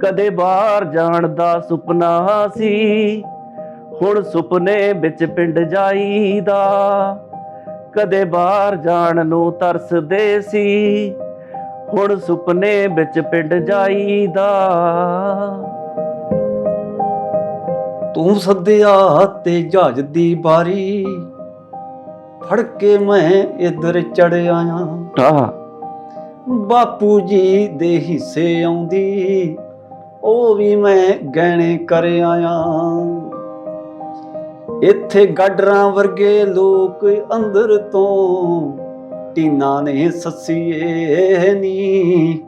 ਕਦੇ ਬਾਹਰ ਜਾਣ ਦਾ ਸੁਪਨਾ ਸੀ। ਹੁਣ ਸੁਪਨੇ ਵਿੱਚ ਪਿੰਡ ਜਾਈਦਾ। ਕਦੇ ਬਾਹਰ ਜਾਣ ਨੂੰ ਤਰਸਦੇ ਸੀ। ਹੁਣ ਸੁਪਨੇ ਵਿੱਚ ਪਿੰਡ ਜਾਈਦਾ। ਤੂੰ ਸੱਦਿਆ ਤੇ ਜਹਾਜ਼ ਦੀ ਬਾਰੀ ਫੜ ਕੇ ਮੈਂ ਇੱਧਰ ਚੜ ਆਇਆ। ਆਹ। ਬਾਪੂ ਜੀ ਦੇ ਹਿੱਸੇ ਆਉਂਦੀ ਉਹ ਵੀ ਮੈਂ ਗਹਿਣੇ ਕਰ ਆਇਆ। ਇੱਥੇ ਗਾਡਰਾਂ ਵਰਗੇ ਲੋਕ ਅੰਦਰ ਤੋਂ ਟੀਨਾ ਨੇ ਸੱਸੀਏ ਨੀ।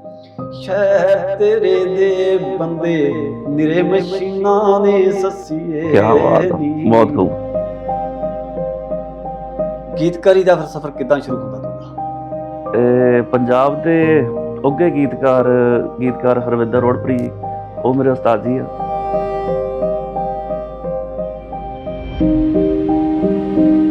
ਸ਼ਹਿਰ ਤੇਰੇ ਦੇ ਬੰਦੇ ਨਿਰੇ ਮਸ਼ੀਨਾਂ ਨੇ ਸੱਸੀਏ ਕੀ ਬਾਤ। ਬਹੁਤ ਖੂਬ ਗੀਤਕਾਰੀ ਦਾ ਫਿਰ ਸਫ਼ਰ ਕਿਦਾਂ ਸ਼ੁਰੂ ਹੁੰਦਾ ਤੁਹਾਡਾ? ਇਹ ਪੰਜਾਬ ਦੇ ਉੱਗੇ ਗੀਤਕਾਰ ਗੀਤਕਾਰ ਹਰਵਿੰਦਰ ਰੋੜਪਰੀ ਉਹ ਮੇਰੇ ਉਸਤਾਦ ਜੀ ਆ।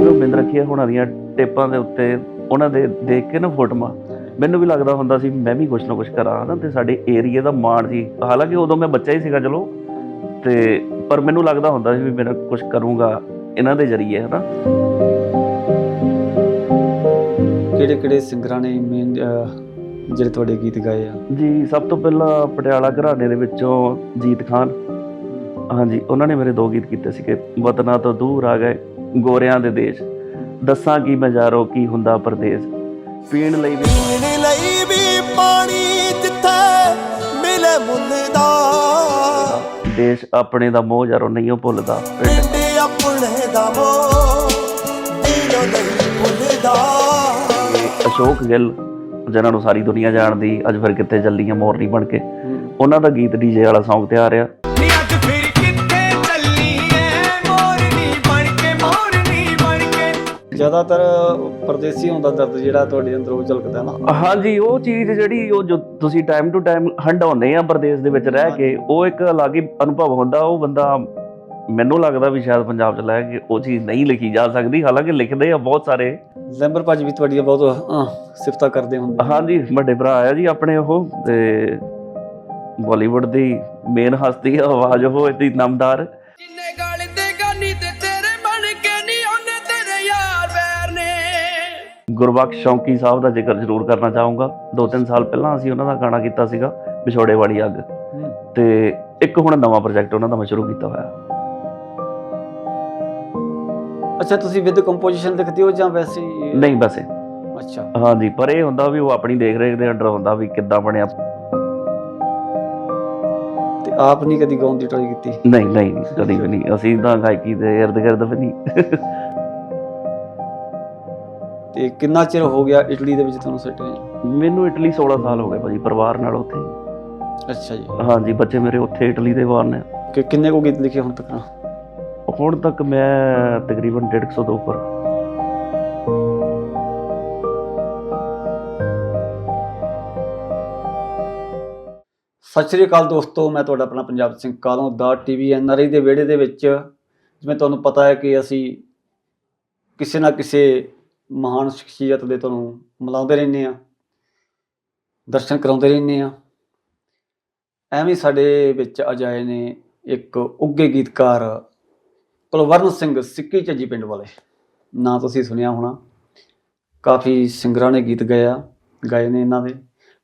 ਰਵਿੰਦਰ ਰੱਖਿਆ ਹੋਣਾ ਦੀਆਂ ਟੇਪਾਂ ਦੇ ਉੱਤੇ, ਉਹਨਾਂ ਦੇ ਦੇਖ ਕੇ ਨਾ ਫੋਟੋਆਂ, ਮੈਨੂੰ ਵੀ ਲੱਗਦਾ ਹੁੰਦਾ ਸੀ ਮੈਂ ਵੀ ਕੁਛ ਨਾ ਕੁਛ ਕਰਾਂ ਨਾ ਤੇ ਸਾਡੇ ਏਰੀਆ ਦਾ ਮਾਣ ਸੀ। ਹਾਲਾਂਕਿ ਉਦੋਂ ਮੈਂ ਬੱਚਾ ਹੀ ਸੀਗਾ ਚਲੋ, ਤੇ ਪਰ ਮੈਨੂੰ ਲੱਗਦਾ ਹੁੰਦਾ ਸੀ ਵੀ ਮੇਰਾ ਕੁਛ ਕਰੂੰਗਾ ਇਹਨਾਂ ਦੇ ਜ਼ਰੀਏ ਹਨਾ। ਕਿਹੜੇ ਕਿਹੜੇ ਸਿੰਗਰਾਂ ਨੇ ਜਿਹੜੇ ਤੁਹਾਡੇ ਗੀਤ ਗਾਏ ਆ? ਜੀ ਸਭ ਤੋਂ ਪਹਿਲਾਂ ਪਟਿਆਲਾ ਘਰਾਣੇ ਦੇ ਵਿੱਚੋਂ ਜੀਤ ਖਾਨ। ਹਾਂਜੀ ਉਹਨਾਂ ਨੇ ਮੇਰੇ ਦੋ ਗੀਤ ਕੀਤੇ ਸੀਗੇ। ਵਤਨਾਂ ਤੋਂ ਦੂਰ ਆ ਗਏ ਗੋਰਿਆਂ ਦੇ ਦੇਸ਼। ਦੱਸਾਂ ਕੀ ਮਜ਼ਾਰੋ ਕੀ ਹੁੰਦਾ ਪਰਦੇਸ। ਪੀਣ ਲਈ ਵੀ ਪੀਣ ਲਈ ਵੀ ਪਾਣੀ ਜਿੱਥੇ ਮਿਲੇ ਮੁੱਲ ਦਾ। ਦੇਸ਼ ਆਪਣੇ ਦਾ ਮੋਹ ਯਾਰੋ ਨਹੀਂ ਉਹ ਭੁੱਲਦਾ। ਪਿੰਡ ਪਿੰਡ ਆਪਣੇ ਦਾ ਮੋ ਦਿਲੋਂ ਨਹੀਂ ਭੁੱਲਦਾ। ਅਸ਼ੋਕ ਗਿੱਲ ਜਿਨ੍ਹਾਂ ਨੂੰ ਸਾਰੀ ਦੁਨੀਆ ਜਾਣਦੀ ਅੱਜ ਫਿਰ ਕਿੱਥੇ ਚੱਲੀਆਂ ਮੋਰਨੀ ਬਣ ਕੇ। ਉਹਨਾਂ ਦਾ ਗੀਤ ਡੀਜੇ ਵਾਲਾ Song ਤੇ ਆ ਰਿਹਾ। ਨੀ ਅੱਜ ਫਿਰ ਕਿੱਥੇ ਚੱਲੀ ਐ? ਮੋਰਨੀ ਬਣ ਕੇ ਮੋਰਨੀ ਬਣ ਕੇ। ਜ਼ਿਆਦਾਤਰ ਪਰਦੇਸੀ ਹੁੰਦਾ ਦਰਦ ਜਿਹੜਾ ਤੁਹਾਡੇ ਅੰਦਰ ਉਹ ਝਲਕਦਾ ਨਾ। ਹਾਂਜੀ ਉਹ ਚੀਜ਼ ਜਿਹੜੀ ਉਹ ਜੋ ਤੁਸੀਂ ਟਾਈਮ ਟੂ ਟਾਈਮ ਹੰਡਾਉਂਦੇ ਆ ਪ੍ਰਦੇਸ਼ ਦੇ ਵਿੱਚ ਰਹਿ ਕੇ ਉਹ ਇੱਕ ਅਲੱਗ ਹੀ ਅਨੁਭਵ ਹੁੰਦਾ ਉਹ ਬੰਦਾ ਮੈਨੂੰ ਲੱਗਦਾ ਵੀ ਸ਼ਾਇਦ ਪੰਜਾਬ ਚ ਲੈ ਕੇ ਉਹ ਚੀਜ਼ ਨਹੀਂ ਲਿਖੀ ਜਾ ਸਕਦੀ। ਹਾਲਾਂਕਿ ਲਿਖਦੇ ਆ ਬਹੁਤ ਸਾਰੇ। ਜ਼ੈਂਬਰ ਭਾਜੀ ਵੀ ਤੁਹਾਡੀਆਂ ਬਹੁਤ ਸਿਫਤਾਂ ਕਰਦੇ ਹੁੰਦੇ ਹਾਂਜੀ ਵੱਡੇ ਭਰਾ ਆ ਜੀ ਆਪਣੇ ਉਹ ਤੇ ਬਾਲੀਵੁੱਡ ਦੀ ਮੇਨ ਹਸਤੀ ਆ ਆਵਾਜ਼ ਉਹ ਇਹਦੀ ਨਾਮਦਾਰ। ਜਿੰਨੇ ਗਾਲ ਦੇ ਗਾਨੀ ਤੇ ਤੇਰੇ ਬਣ ਕੇ ਨਹੀਂ ਉਹਨੇ ਤੇਰੇ ਯਾਰ ਬੈਰ ਨੇ। ਗੁਰਬਖਸ਼ ਸ਼ੌਂਕੀ ਸਾਹਿਬ ਦਾ ਜ਼ਿਕਰ ਜ਼ਰੂਰ ਕਰਨਾ ਚਾਹੂੰਗਾ। ਦੋ ਤਿੰਨ ਸਾਲ ਪਹਿਲਾਂ ਅਸੀਂ ਉਹਨਾਂ ਦਾ ਗਾਣਾ ਕੀਤਾ ਸੀਗਾ ਵਿਛੋੜੇ ਵਾਲੀ ਅੱਗ। ਤੇ ਇੱਕ ਹੁਣ ਨਵਾਂ ਪ੍ਰੋਜੈਕਟ ਉਹਨਾਂ ਦਾ ਮੈਂ ਸ਼ੁਰੂ ਕੀਤਾ ਹੋਇਆ। ਅੱਛਾ ਤੁਸੀਂ ਵਿਦ ਕੰਪੋਜੀਸ਼ਨ ਲਿਖਦੇ ਹੋ ਜਾਂ ਵੈਸੇ ਹੀ ਨਹੀਂ ਵੈਸੇ ਅੱਛਾ। ਹਾਂਜੀ ਪਰ ਇਹ ਹੁੰਦਾ ਵੀ ਉਹ ਆਪਣੀ ਦੇਖ ਰੇਖ ਦੇ ਅੰਡਰ ਹੁੰਦਾ ਵੀ ਕਿੱਦਾਂ ਬਣਿਆ। ਤੇ ਆਪ ਨਹੀਂ ਕਦੀ ਗਾਉਣ ਦੀ ਟਰਾਈ ਕੀਤੀ? ਨਹੀਂ ਨਹੀਂ ਨਹੀਂ, ਕਦੀ ਵੀ ਨਹੀਂ। ਅਸੀਂ ਤਾਂ ਗਾਇਕੀ ਦੇ ਇਰਦ ਗਿਰਦ ਵੀ ਨਹੀਂ। ਤੇ ਕਿੰਨਾ ਚਿਰ ਹੋ ਗਿਆ ਇਟਲੀ ਦੇ ਵਿੱਚ ਤੁਹਾਨੂੰ ਸੈੱਟ ਹੋਏ? ਮੈਨੂੰ ਇਟਲੀ 16 ਸਾਲ ਹੋ ਗਏ ਭਾਜੀ ਪਰਿਵਾਰ ਨਾਲ ਉੱਥੇ। ਅੱਛਾ ਜੀ। ਹਾਂਜੀ ਬੱਚੇ ਮੇਰੇ ਉੱਥੇ ਇਟਲੀ ਦੇ ਵਾਰ ਨੇ। ਕਿ ਕਿੰਨੇ ਕੋ ਗੀਤ ਲਿਖੇ ਹੁਣ ਤੱਕ? ਹੁਣ ਤੱਕ ਮੈਂ ਤਕਰੀਬਨ 150 ਤੋਂ ਉੱਪਰ। ਸਤਿ ਸ਼੍ਰੀ ਅਕਾਲ ਦੋਸਤੋ, ਮੈਂ ਤੁਹਾਡਾ ਆਪਣਾ ਪੰਜਾਬ ਸਿੰਘ ਕਾਲੋਂ, ਦਾ ਟੀਵੀ ਐਨਆਰਆਈ ਦੇ ਵਿਹੜੇ ਦੇ ਵਿੱਚ। ਜਿਵੇਂ ਤੁਹਾਨੂੰ ਪਤਾ ਹੈ ਕਿ ਅਸੀਂ ਕਿਸੇ ਨਾ ਕਿਸੇ ਮਹਾਨ ਸ਼ਖਸੀਅਤ ਦੇ ਤੁਹਾਨੂੰ ਮਿਲਾਉਂਦੇ ਰਹਿੰਦੇ ਆ ਦਰਸ਼ਨ ਕਰਾਉਂਦੇ ਰਹਿੰਦੇ ਆ ਐਵੇਂ ਸਾਡੇ ਵਿੱਚ ਅੱਜ ਨੇ ਇੱਕ ਉੱਗੇ ਗੀਤਕਾਰ ਕੁਲਵਰਨ ਸਿੰਘ ਸਿੱਕੀ ਝੱਜੀ ਪਿੰਡ ਵਾਲੇ। ਨਾਂ ਤੁਸੀਂ ਸੁਣਿਆ ਹੋਣਾ। ਕਾਫੀ ਸਿੰਗਰਾਂ ਨੇ ਗੀਤ ਗਾਇਆ ਗਾਏ ਨੇ ਇਹਨਾਂ ਦੇ।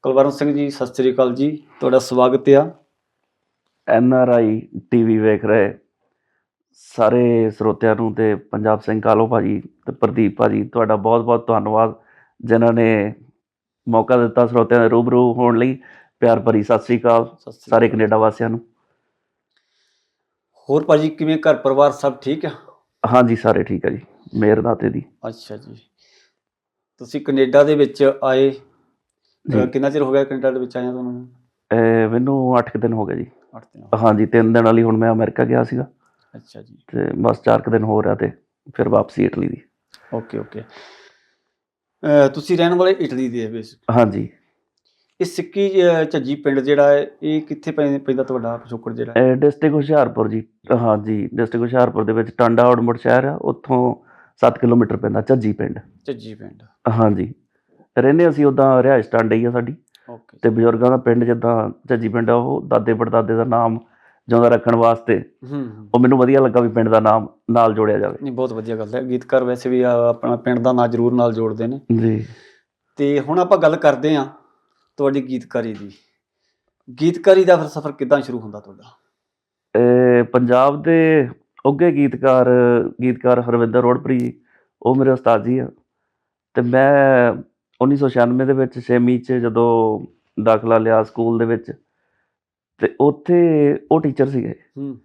ਕੁਲਵਰਨ ਸਿੰਘ ਜੀ ਸਤਿ ਸ੍ਰੀ ਅਕਾਲ ਜੀ। ਤੁਹਾਡਾ ਸਵਾਗਤ ਆ। ਐਨ ਆਰ ਆਈ ਟੀਵੀ ਵੇਖ ਰਹੇ ਸਾਰੇ ਸਰੋਤਿਆਂ ਨੂੰ ਤੇ ਪੰਜਾਬ ਸਿੰਘ ਕਾਲੋ ਭਾਜੀ ਤੇ ਪ੍ਰਦੀਪ ਭਾਜੀ ਤੁਹਾਡਾ ਬਹੁਤ-ਬਹੁਤ ਧੰਨਵਾਦ ਜਿਨ੍ਹਾਂ ਨੇ ਮੌਕਾ ਦਿੱਤਾ ਸਰੋਤਿਆਂ ਦੇ ਰੂਬਰੂ ਹੋਣ ਲਈ। ਪਿਆਰ ਭਰੀ ਸਤਿ ਸ੍ਰੀ ਅਕਾਲ। ਸ੍ਰੀ। ਕੈਨੇਡਾ ਵਾਸੀਆਂ ਨੂੰ। ਹੋਰ ਭਾਜੀ ਕਿਵੇਂ ਘਰ ਪਰਿਵਾਰ ਸਭ ਠੀਕ ਆ? ਹਾਂਜੀ ਸਾਰੇ ਠੀਕ ਹੈ ਜੀ ਮੇਰ ਦਾਤੇ ਦੀ। ਅੱਛਾ ਜੀ। ਤੁਸੀਂ ਕੈਨੇਡਾ ਦੇ ਵਿੱਚ ਆਏ ਅਹ। ਕਿੰਨਾ ਚਿਰ ਹੋ ਗਿਆ ਕੈਨੇਡਾ ਦੇ ਵਿੱਚ ਆਇਆ ਤੁਹਾਨੂੰ? ਇਹ ਮੈਨੂੰ 8 ਦਿਨ ਹੋ ਗਏ ਜੀ। 8 ਦਿਨ ਹਾਂਜੀ 3 ਦਿਨ ਵਾਲੀ ਹੁਣ ਮੈਂ ਅਮਰੀਕਾ ਗਿਆ ਸੀਗਾ। ਅੱਛਾ ਜੀ। ਤੇ ਬਸ 4 ਦਿਨ ਹੋ ਰਿਹਾ ਤੇ ਫਿਰ ਵਾਪਸੀ ਇਟਲੀ ਦੀ। Okay okay. ਤੁਸੀਂ ਰਹਿਣ ਵਾਲੇ ਇਟਲੀ ਦੇ ਵਿੱਚ ਹਾਂਜੀ। ਇਹ ਸਿੱਕੀ ਅਹ ਝੱਜੀ ਪਿੰਡ ਜਿਹੜਾ ਹੈ ਇਹ ਕਿੱਥੇ ਪੈ- ਪੈਂਦਾ ਤੁਹਾਡਾ ਪਿਛੋਕੜ ਜਿਹੜਾ? ਹੈ? ਡਿਸਟ੍ਰਿਕਟ ਹੁਸ਼ਿਆਰਪੁਰ ਜੀ ਹਾਂਜੀ ਡਿਸਟ੍ਰਿਕਟ ਹੁਸ਼ਿਆਰਪੁਰ ਦੇ ਵਿੱਚ ਟਾਂਡਾ ਔੜਮੁੜ ਸ਼ਹਿਰ ਆ ਉੱਥੋਂ 7 ਕਿਲੋਮੀਟਰ ਪੈਂਦਾ ਝੱਜੀ ਪਿੰਡ। ਝੱਜੀ ਪਿੰਡ। ਹਾਂਜੀ ਰਹਿੰਦੇ ਅਸੀਂ ਉਦਾਂ ਰਿਹਾਇਸ਼ ਟਾਂਡੇ ਹੀ ਆ ਸਾਡੀ। ਓਕੇ ਤੇ ਬਜ਼ੁਰਗਾਂ ਦਾ ਪਿੰਡ ਜਿੱਦਾਂ ਝੱਜੀ ਪਿੰਡ ਆ ਉਹ ਦਾਦੇ ਪੜਦਾਦੇ ਦਾ ਨਾਮ ਜਿਉਂਦਾ ਰੱਖਣ ਵਾਸਤੇ ਹੂੰ। ਉਹ ਮੈਨੂੰ ਵਧੀਆ ਲੱਗਾ ਵੀ ਪਿੰਡ ਦਾ ਨਾਮ ਨਾਲ ਜੋੜਿਆ ਜਾਵੇ। ਨਹੀਂ ਬਹੁਤ ਵਧੀਆ ਗੱਲ ਹੈ। ਗੀਤਕਾਰ ਵੈਸੇ ਵੀ ਆ, ਆਪਣਾ ਪਿੰਡ ਦਾ ਨਾਂ ਜ਼ਰੂਰ ਨਾਲ ਜੋੜਦੇ ਨੇ। ਜੀ। ਤੇ ਹੁਣ ਆਪਾਂ ਗੱਲ ਕਰਦੇ ਹਾਂ ਤੁਹਾਡੀ ਗੀਤਕਾਰੀ ਦੀ। ਗੀਤਕਾਰੀ ਦਾ ਫਿਰ ਸਫ਼ਰ ਕਿੱਦਾਂ ਸ਼ੁਰੂ ਹੁੰਦਾ ਤੁਹਾਡਾ? ਇਹ ਪੰਜਾਬ ਦੇ ਉੱਘੇ ਗੀਤਕਾਰ ਗੀਤਕਾਰ ਹਰਵਿੰਦਰ ਰੋੜਪਰੀ ਜੀ, ਉਹ ਮੇਰੇ ਉਸਤਾਦ ਜੀ ਆ। ਤੇ ਮੈਂ 1996 ਦੇ ਵਿੱਚ ਛੇਵੀਂ ਚ ਜਦੋਂ ਦਾਖਲਾ ਲਿਆ ਸਕੂਲ ਦੇ ਵਿੱਚ ਤੇ ਉੱਥੇ ਉਹ ਟੀਚਰ ਸੀਗੇ। ਹੂੰ।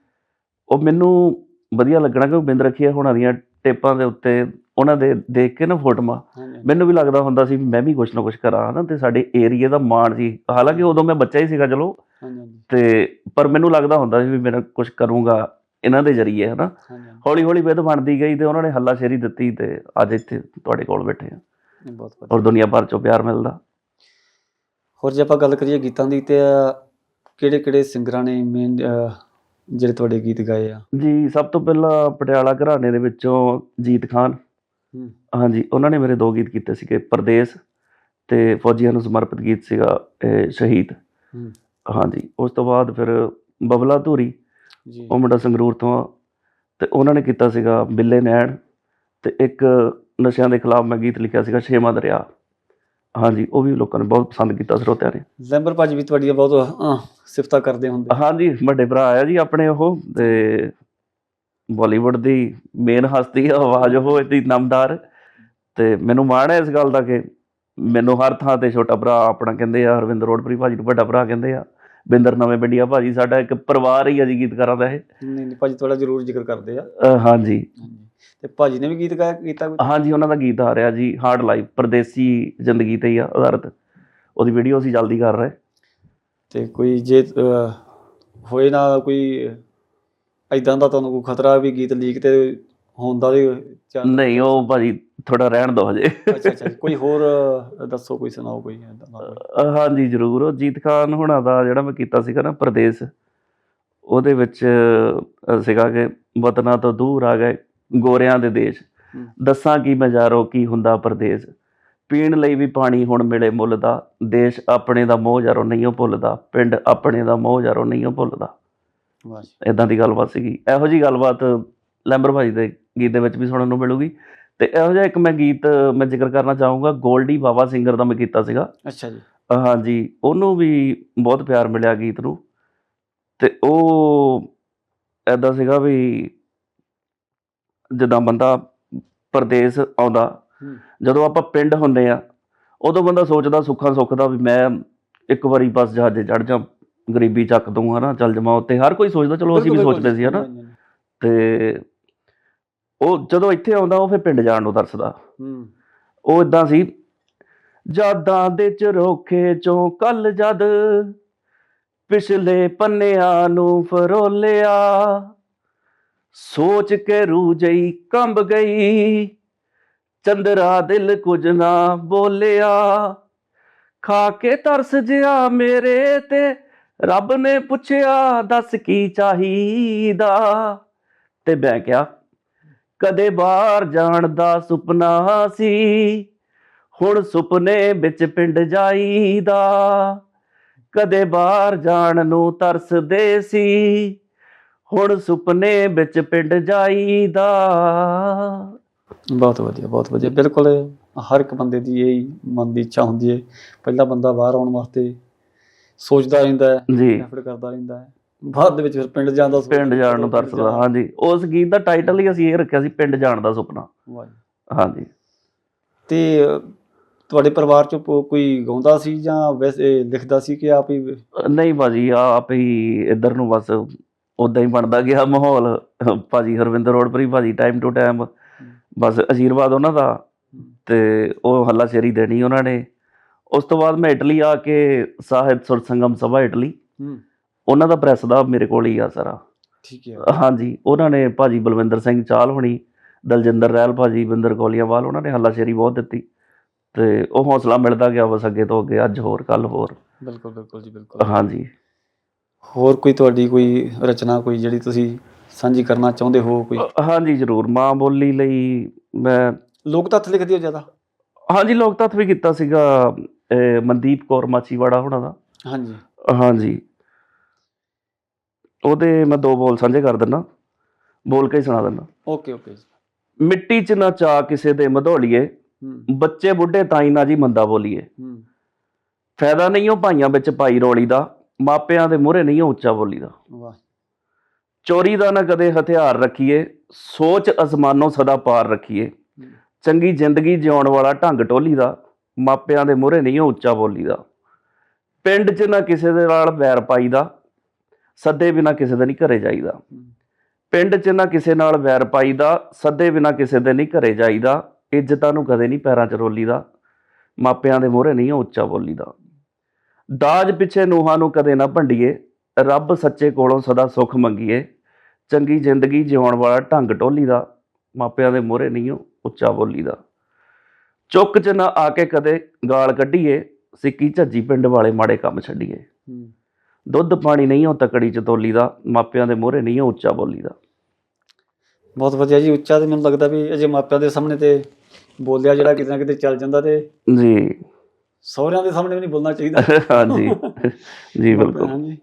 ਉਹ ਮੈਨੂੰ ਵਧੀਆ ਲੱਗਣਾ ਕਿ ਬਿੰਦ ਰੱਖੀਆ ਹੋਣਾ ਦੀਆਂ ਟੇਪਾਂ ਦੇ ਉੱਤੇ ਉਹਨਾਂ ਦੇ ਦੇਖ ਕੇ ਨਾ ਫੋਟੋਆਂ ਮੈਨੂੰ ਵੀ ਲੱਗਦਾ ਹੁੰਦਾ ਸੀ ਮੈਂ ਵੀ ਕੁਛ ਨਾ ਕੁਛ ਕਰਾਂ ਹਨਾ ਤੇ ਸਾਡੇ ਏਰੀਏ ਦਾ ਮਾਣ ਸੀ। ਹਾਲਾਂਕਿ ਉਦੋਂ ਮੈਂ ਬੱਚਾ ਹੀ ਸੀਗਾ ਚਲੋ। ਤੇ ਪਰ ਮੈਨੂੰ ਲੱਗਦਾ ਹੁੰਦਾ ਸੀ ਵੀ ਮੈਂ ਕੁਝ ਕਰੂੰਗਾ ਇਹਨਾਂ ਦੇ ਜ਼ਰੀਏ ਹਨਾ। ਹੌਲੀ ਹੌਲੀ ਵਿਧ ਬਣਦੀ ਗਈ ਤੇ ਉਹਨਾਂ ਨੇ ਹੱਲਾ ਸ਼ੇਰੀ ਦਿੱਤੀ ਤੇ ਅੱਜ ਇੱਥੇ ਤੁਹਾਡੇ ਕੋਲ ਬੈਠੇ ਆ। ਬਹੁਤ ਵਧੀਆ। ਔਰ ਦੁਨੀਆ ਭਰ ਚੋਂ ਪਿਆਰ ਮਿਲਦਾ। ਹੋਰ ਜੇ ਆਪਾਂ ਗੱਲ ਕਰੀਏ ਗੀਤਾਂ ਦੀ ਤੇ ਕਿਹੜੇ ਕਿਹੜੇ ਸਿੰਗਰਾਂ ਨੇ ਮੇਨ ਜਿਹੜੇ ਤੁਹਾਡੇ ਗੀਤ ਗਾਏ ਆ? ਜੀ ਸਭ ਤੋਂ ਪਹਿਲਾਂ ਪਟਿਆਲਾ ਘਰਾਣੇ ਦੇ ਵਿੱਚੋਂ ਜੀਤ ਖਾਨ। ਹਾਂਜੀ ਉਹਨਾਂ ਨੇ ਮੇਰੇ ਦੋ ਗੀਤ ਕੀਤੇ ਸੀਗੇ ਪਰਦੇਸ ਤੇ ਫੌਜੀਆਂ ਨੂੰ ਸਮਰਪਿਤ ਗੀਤ ਸੀਗਾ ਇਹ ਸ਼ਹੀਦ। ਹਾਂਜੀ ਉਸ ਤੋਂ ਬਾਅਦ ਫਿਰ ਬਬਲਾ ਧੂਰੀ ਜੀ। ਉਹ ਮੁੰਡਾ ਸੰਗਰੂਰ ਤੋਂ ਆ। ਤੇ ਉਹਨਾਂ ਨੇ ਕੀਤਾ ਸੀਗਾ ਬਿੱਲੇ ਨੈਣ। ਤੇ ਇੱਕ ਨਸ਼ਿਆਂ ਦੇ ਖਿਲਾਫ ਮੈਂ ਗੀਤ ਲਿਖਿਆ ਸੀਗਾ ਛੇਵਾਂ ਦਰਿਆ। ਹਾਂਜੀ ਉਹ ਵੀ ਲੋਕਾਂ ਨੇ ਬਹੁਤ ਪਸੰਦ ਕੀਤਾ ਸਰੋਤਿਆਂ ਨੇ। ਜ਼ੈਂਬਰ ਭਾਜੀ ਵੀ ਤੁਹਾਡੀਆਂ ਬਹੁਤ ਸਿਫਤਾਂ ਕਰਦੇ ਹੁੰਦੇ। ਹਾਂਜੀ ਵੱਡੇ ਭਰਾ ਆ ਜੀ ਆਪਣੇ ਉਹ ਤੇ ਬਾਲੀਵੁੱਡ ਦੀ ਮੇਨ ਹਸਤੀ ਆ ਆਵਾਜ਼ ਉਹ ਇਹਦੀ ਨਮਦਾਰ। ਤੇ ਮੈਨੂੰ ਮਾਣ ਹੈ ਇਸ ਗੱਲ ਦਾ ਕਿ ਮੈਨੂੰ ਹਰ ਥਾਂ ਤੇ ਛੋਟਾ ਭਰਾ ਆਪਣਾ ਕਹਿੰਦੇ ਆ ਹਰਵਿੰਦਰ ਰੋਡਪੁਰੀ ਭਾਜੀ ਨੂੰ ਵੱਡਾ ਭਰਾ ਕਹਿੰਦੇ ਆ। ਬਿੰਦਰ ਨਵੇਂ ਪਿੰਡੀਆ ਭਾਜੀ ਸਾਡਾ ਇੱਕ ਪਰਿਵਾਰ ਹੀ ਆ ਜੀ ਗੀਤਕਾਰਾਂ ਦਾ ਇਹ। ਨਹੀਂ ਨਹੀਂ ਭਾਜੀ ਤੁਹਾਡਾ ਜ਼ਰੂਰ ਜ਼ਿਕਰ ਕਰਦੇ ਆ। ਹਾਂਜੀ। ਤੇ ਭਾਜੀ ਨੇ ਵੀ ਗੀਤ ਗਾਇਆ ਕੀਤਾ ਕੋਈ? ਹਾਂਜੀ ਉਹਨਾਂ ਦਾ ਗੀਤ ਆ ਰਿਹਾ ਜੀ ਹਾਰਡ ਲਾਈਫ ਪਰਦੇਸੀ ਜ਼ਿੰਦਗੀ ਤੇ ਹੀ ਆ ਆਧਾਰਿਤ। ਉਹਦੀ ਵੀਡੀਓ ਅਸੀਂ ਜਲਦੀ ਕਰ ਰਹੇ। ਤੇ ਕੋਈ ਜੇ ਅਹ, ਹੋਏ ਨਾ ਕੋਈ ਐਦਾਂ ਦਾ ਤੁਹਾਨੂੰ ਕੋਈ ਖਤਰਾ ਵੀ ਗੀਤ ਲੀਕ ਤੇ ਹੋਣ ਦਾ ਚਾਂਸ ਨਹੀਂ ਉਹ ਭਾਜੀ ਥੋੜਾ ਰਹਿਣ ਦੋ ਹਜੇ। ਅੱਛਾ ਅੱਛਾ ਕੋਈ ਹੋਰ ਅਹ, ਦੱਸੋ ਕੋਈ ਸੁਣਾਓ ਕੋਈ ਏਦਾਂ ਦਾ ਕੋਈ। ਅਹ ਹਾਂਜੀ ਜ਼ਰੂਰ। ਉਹ ਜੀਤ ਖਾਨ ਹੁਣਾਂ ਦਾ ਜਿਹੜਾ ਮੈਂ ਕੀਤਾ ਸੀਗਾ ਨਾ ਪਰਦੇਸ ਉਹਦੇ ਵਿੱਚ ਅਹ, ਸੀਗਾ ਕਿ ਵਤਨਾਂ ਤੋਂ ਦੂਰ ਆ ਗਏ। ਗੋਰਿਆਂ ਦੇ ਦੇਸ਼। ਦੱਸਾਂ ਕੀ ਮਜ਼ਾਰੋ ਕੀ ਹੁੰਦਾ ਪਰਦੇਸ। ਪੀਣ ਲਈ ਵੀ ਪਾਣੀ ਹੁਣ ਮਿਲੇ ਮੁੱਲ ਦਾ। ਦੇਸ਼ ਆਪਣੇ ਦਾ ਮੋਹ ਯਾਰੋ ਨਹੀਂ ਉਹ ਭੁੱਲਦਾ। ਪਿੰਡ ਆਪਣੇ ਦਾ ਮੋਹ ਯਾਰੋ ਨਹੀਂ ਉਹ ਭੁੱਲਦਾ ਜੀ। ਇਦਾਂ ਦੀ ਗੱਲਬਾਤ ਸੀਗੀ। ਇਹੋ ਜੀ ਗੱਲਬਾਤ ਲੈਂਬਰ ਭਾਈ ਦੇ ਗੀਤ ਦੇ ਵਿੱਚ ਵੀ ਸੁਣਨ ਨੂੰ ਮਿਲੂਗੀ। ਤੇ ਇਹੋ ਜਿਹਾ ਇੱਕ ਮੈਂ ਗੀਤ ਮੈਂ ਜ਼ਿਕਰ ਕਰਨਾ ਚਾਹੂੰਗਾ। ਗੋਲਡੀ ਬਾਬਾ ਸਿੰਗਰ ਦਾ ਮੈਂ ਕੀਤਾ ਸੀਗਾ। ਅੱਛਾ ਜੀ। ਹਾਂਜੀ ਉਹਨੂੰ ਵੀ ਬਹੁਤ ਪਿਆਰ ਮਿਲਿਆ ਗੀਤ ਨੂੰ। ਤੇ ਉਹ ਐਦਾਂ ਸੀਗਾ ਵੀ ਜਿੱਦਾਂ ਬੰਦਾ ਪਰਦੇਸ ਆਉਂਦਾ। ਜਦੋਂ ਆਪਾਂ ਪਿੰਡ ਹੁੰਦੇ ਆ ਉਦੋਂ ਬੰਦਾ ਸੋਚਦਾ ਸੁੱਖਾਂ ਸੁੱਖ ਦਾ ਵੀ ਮੈਂ ਇੱਕ ਵਾਰੀ ਬਸ ਜਹਾਜ਼ੇ ਚੜ ਜਾ ਗਰੀਬੀ ਚੱਕ ਦੂੰ ਹਨਾ ਚੱਲ ਜਾਵਾਂ ਉੱਤੇ। ਹਰ ਕੋਈ ਸੋਚਦਾ ਚਲੋ ਅਸੀਂ ਵੀ ਸੋਚਦੇ ਸੀ ਹਨਾ। ਤੇ ਉਹ ਜਦੋਂ ਇੱਥੇ ਆਉਂਦਾ ਉਹ ਫਿਰ ਪਿੰਡ ਜਾਣ ਨੂੰ ਤਰਸਦਾ। ਹੂੰ। ਉਹ ਇਦਾਂ ਸੀ ਜਾਦਾਂ ਦੇ ਚਰੋਖੇ ਚੋਂ ਕੱਲ ਜਦ ਪਿਛਲੇ ਪੰਨਿਆਂ ਨੂੰ ਫਰੋਲਿਆ ਸੋਚ ਕੇ ਰੂ ਜਈ ਕੰਬ ਗਈ। ਚੰਦਰਾ ਦਿਲ ਕੁਝ ਨਾ ਬੋਲਿਆ। ਖਾ ਕੇ ਤਰਸ ਜਿਆ ਮੇਰੇ ਤੇ, ਰੱਬ ਨੇ ਪੁੱਛਿਆ, ਦੱਸ ਕੀ ਚਾਹੀਦਾ? ਤੇ ਮੈਂ ਕਿਹਾ, ਕਦੇ ਬਾਹਰ ਜਾਣ ਦਾ ਸੁਪਨਾ ਸੀ, ਹੁਣ ਸੁਪਨੇ ਵਿੱਚ ਪਿੰਡ ਜਾਈਦਾ। ਕਦੇ ਬਾਹਰ ਜਾਣ ਨੂੰ ਤਰਸਦੇ ਸੀ ਹੁਣ ਸੁਪਨੇ ਵਿੱਚ ਪਿੰਡ ਜਾਈਦਾ। ਬਹੁਤ ਵਧੀਆ ਬਹੁਤ ਵਧੀਆ। ਬਿਲਕੁਲ ਹਰ ਇੱਕ ਬੰਦੇ ਦੀ ਇਹੀ ਮਨ ਦੀ ਇੱਛਾ ਹੁੰਦੀ ਹੈ। ਪਹਿਲਾ ਬੰਦਾ ਬਾਹਰ ਆਉਣ ਵਾਸਤੇ ਸੋਚਦਾ ਰਹਿੰਦਾ ਹੈ ਜੀ। ਐਫਰਟ ਕਰਦਾ ਰਹਿੰਦਾ ਹੈ। ਬਾਅਦ ਦੇ ਵਿੱਚ ਫਿਰ ਪਿੰਡ ਜਾਣ ਦਾ ਪਿੰਡ ਜਾਣ ਨੂੰ ਤਰਸਦਾ। ਹਾਂਜੀ। ਉਸ ਗੀਤ ਦਾ ਟਾਈਟਲ ਹੀ ਅਸੀਂ ਇਹ ਰੱਖਿਆ ਸੀ ਪਿੰਡ ਜਾਣ ਦਾ ਸੁਪਨਾ। ਹਾਂਜੀ। ਤੇ ਤੁਹਾਡੇ ਪਰਿਵਾਰ ਚੋਂ ਕੋਈ ਗਾਉਂਦਾ ਸੀ ਜਾਂ ਵੈਸੇ ਲਿਖਦਾ ਸੀ ਕਿ ਆਪ ਹੀ? ਨਹੀਂ ਆ ਆਪ ਹੀ ਇੱਧਰ ਨੂੰ ਬਸ ਉਦਾਂ ਹੀ ਬਣਦਾ ਗਿਆ ਮਾਹੌਲ। ਭਾਜੀ ਹਰਵਿੰਦਰ ਰੋਡਪਰੀ ਭਾਜੀ ਟਾਈਮ ਟੂ ਟਾਈਮ ਬਸ ਅਸ਼ੀਰਵਾਦ ਉਹਨਾਂ ਦਾ ਤੇ ਉਹ ਹੱਲਾ ਸ਼ੇਰੀ ਦੇਣੀ ਉਹਨਾਂ ਨੇ। ਉਸ ਤੋਂ ਬਾਅਦ ਮੈਂ ਇਟਲੀ ਆ ਕੇ ਸਾਹਿਤ ਸੁਰ ਸੰਗਮ ਸਭਾ ਇਟਲੀ। ਉਹਨਾਂ ਦਾ ਪ੍ਰੈਸ ਦਾ ਮੇਰੇ ਕੋਲ ਹੀ ਆ ਸਾਰਾ। ਠੀਕ ਹੈ। ਹਾਂਜੀ ਉਹਨਾਂ ਨੇ ਭਾਜੀ ਬਲਵਿੰਦਰ ਸਿੰਘ ਚਾਲ ਹੋਣੀ ਦਲਜਿੰਦਰ ਰਹਿਲ ਭਾਜੀ ਬਿੰਦਰ ਕੋਲੀਆਵਾਲ ਉਹਨਾਂ ਨੇ ਹੱਲਾ ਸ਼ੇਰੀ ਬਹੁਤ ਦਿੱਤੀ। ਤੇ ਉਹ ਹੌਸਲਾ ਮਿਲਦਾ ਗਿਆ ਬਸ ਅੱਗੇ ਤੋਂ ਅੱਗੇ ਅੱਜ ਹੋਰ ਕੱਲ ਹੋਰ। ਬਿਲਕੁਲ ਬਿਲਕੁਲ ਜੀ ਬਿਲਕੁਲ। ਹਾਂਜੀ। ਹੋਰ ਕੋਈ ਤੁਹਾਡੀ ਕੋਈ ਰਚਨਾ ਕੋਈ ਜਿਹੜੀ ਤੁਸੀਂ ਸਾਂਝੀ ਕਰਨਾ ਚਾਹੁੰਦੇ ਹੋ ਕੋਈ? ਅ, ਹਾਂਜੀ ਜ਼ਰੂਰ। ਮਾਂ ਬੋਲੀ ਲਈ ਮੈਂ ਲੋਕ ਤੱਥ ਲਿਖਦੇ ਹੋ ਜ਼ਿਆਦਾ? ਹਾਂਜੀ ਲੋਕ ਤੱਤ ਵੀ ਕੀਤਾ ਸੀਗਾ ਅਹ ਮਨਦੀਪ ਕੌਰ ਮਾਚੀਵਾੜਾ ਹੋਣਾ ਦਾ। ਹਾਂਜੀ। ਹਾਂਜੀ। ਉਹਦੇ ਮੈਂ ਦੋ ਬੋਲ ਸਾਂਝੇ ਕਰ ਦਿੰਦਾ। ਬੋਲ ਕੇ ਹੀ ਸੁਣਾ ਦਿੰਦਾ। ਓਕੇ ਓਕੇ ਜੀ। ਮਿੱਟੀ 'ਚ ਨਾ ਚਾ ਕਿਸੇ ਦੇ ਮਧੋਲੀਏ ਹੂੰ। ਬੱਚੇ ਬੁੱਢੇ ਤਾਈ ਨਾ ਜੀ ਮੰਦਾ ਬੋਲੀਏ। ਹੂੰ। ਫਾਇਦਾ ਨਹੀਂ ਉਹ ਭਾਈਆਂ ਵਿੱਚ ਪਾਈ ਰੋਲੀ ਦਾ। ਮਾਪਿਆਂ ਦੇ ਮੂਹਰੇ ਨਹੀਂ ਉੱਚਾ ਬੋਲੀ ਦਾ ਵਾਹ। ਚੋਰੀ ਦਾ ਨਾ ਕਦੇ ਹਥਿਆਰ ਰੱਖੀਏ ਸੋਚ ਅਸਮਾਨੋਂ ਸਦਾ ਪਾਰ ਰੱਖੀਏ। ਚੰਗੀ ਜ਼ਿੰਦਗੀ ਜਿਉਣ ਵਾਲਾ ਢੰਗ ਟੋਲੀ ਦਾ ਮਾਪਿਆਂ ਦੇ ਮੂਹਰੇ ਨਹੀਂ ਉੱਚਾ ਬੋਲੀ ਦਾ ਪਿੰਡ 'ਚ ਨਾ ਕਿਸੇ ਦੇ ਨਾਲ ਵੈਰ ਪਾਈਦਾ ਸੱਦੇ ਬਿਨਾ ਕਿਸੇ ਦੇ ਨਹੀਂ ਘਰੇ ਜਾਈਦਾ। ਪਿੰਡ 'ਚ ਨਾ ਕਿਸੇ ਨਾਲ ਵੈਰ ਪਾਈਦਾ ਸੱਦੇ ਬਿਨਾ ਕਿਸੇ ਦੇ ਨਹੀਂ ਘਰੇ ਜਾਈਦਾ ਇੱਜ਼ਤਾਂ ਨੂੰ ਕਦੇ ਨਹੀਂ ਪੈਰਾਂ 'ਚ ਰੋਲੀਦਾ ਮਾਪਿਆਂ ਦੇ ਮੂਹਰੇ ਨਹੀਂ ਉੱਚਾ ਬੋਲੀਦਾ। ਦਾਜ ਪਿੱਛੇ ਨੂਹਾਂ ਨੂੰ ਕਦੇ ਨਾ ਭੰਡੀਏ ਰੱਬ ਸੱਚੇ ਕੋਲੋਂ ਸਦਾ ਸੁੱਖ ਮੰਗੀਏ। ਚੰਗੀ ਜ਼ਿੰਦਗੀ ਜਿਉਣ ਵਾਲਾ ਢੰਗ ਟੋਲੀ ਦਾ ਮਾਪਿਆਂ ਦੇ ਮੂਹਰੇ ਨਹੀਂ ਉੱਚਾ ਬੋਲੀ ਦਾ। ਚੁੱਕ 'ਚ ਨਾ ਆ ਕੇ ਕਦੇ ਗਾਲ ਕੱਢੀਏ ਸਿੱਕੀ ਝੱਜੀ ਪਿੰਡ ਵਾਲੇ ਮਾੜੇ ਕੰਮ ਛੱਡੀਏ। ਹੂੰ। ਦੁੱਧ ਪਾਣੀ ਨਹੀਂ ਉਹ ਤਕੜੀ 'ਚ ਤੋਲੀ ਦਾ ਮਾਪਿਆਂ ਦੇ ਮੂਹਰੇ ਨਹੀਂ ਉੱਚਾ ਬੋਲੀ ਦਾ। ਬਹੁਤ ਵਧੀਆ ਜੀ ਉੱਚਾ ਤੇ ਮੈਨੂੰ ਲੱਗਦਾ ਵੀ ਅਜੇ ਮਾਪਿਆਂ ਦੇ ਸਾਹਮਣੇ ਤੇ ਬੋਲਿਆ ਜਿਹੜਾ ਕਿਤੇ ਨਾ ਕਿਤੇ ਚੱਲ ਜਾਂਦਾ ਤੇ ਜੀ। ਸਹੁਰਿਆਂ ਦੇ ਸਾਹਮਣੇ ਵੀ ਨਹੀਂ ਬੋਲਣਾ ਚਾਹੀਦਾ। ਹਾਂਜੀ। ਜੀ ਬਿਲਕੁਲ। ਹਾਂਜੀ।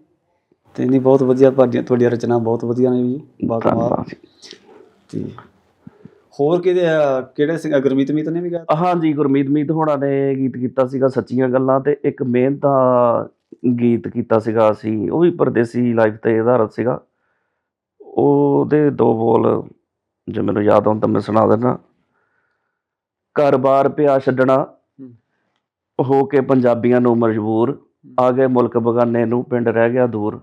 ਤੇ ਨਹੀਂ ਬਹੁਤ ਵਧੀਆ ਤੁਹਾਡੀਆਂ ਤੁਹਾਡੀਆਂ ਰਚਨਾ ਬਹੁਤ ਵਧੀਆ ਨੇ ਜੀ। ਬਾਕਮਾਲ। ਤੇ ਹੋਰ ਕਿਹਦੇ ਕਿਹੜੇ ਸਿੰਘ ਗੁਰਮੀਤ ਮੀਤ ਨੇ ਵੀ ਗਾਇਆ ਹਾਂਜੀ ਗੁਰਮੀਤ ਮੀਤ ਹੋਣਾ ਨੇ ਗੀਤ ਕੀਤਾ ਸੀਗਾ ਸੱਚੀਆਂ ਗੱਲਾਂ ਤੇ ਇੱਕ ਮਿਹਨਤ ਦਾ ਗੀਤ ਕੀਤਾ ਸੀਗਾ ਅਸੀਂ। ਉਹ ਵੀ ਪਰਦੇਸੀ ਲਾਈਫ ਤੇ ਆਧਾਰਿਤ ਸੀਗਾ। ਉਹਦੇ ਦੋ ਬੋਲ ਜੇ ਮੈਨੂੰ ਯਾਦ ਹੋਣ ਤਾਂ ਮੈਂ ਸੁਣਾ ਦਿੰਦਾ। ਘਰ-ਬਾਰ ਪਿਆ ਛੱਡਣਾ। ਹੋ ਕੇ ਪੰਜਾਬੀਆਂ ਨੂੰ ਮਜਬੂਰ ਆ ਗਏ ਮੁਲਕ ਬਗਾਨੇ ਨੂੰ ਪਿੰਡ ਰਹਿ ਗਿਆ ਦੂਰ।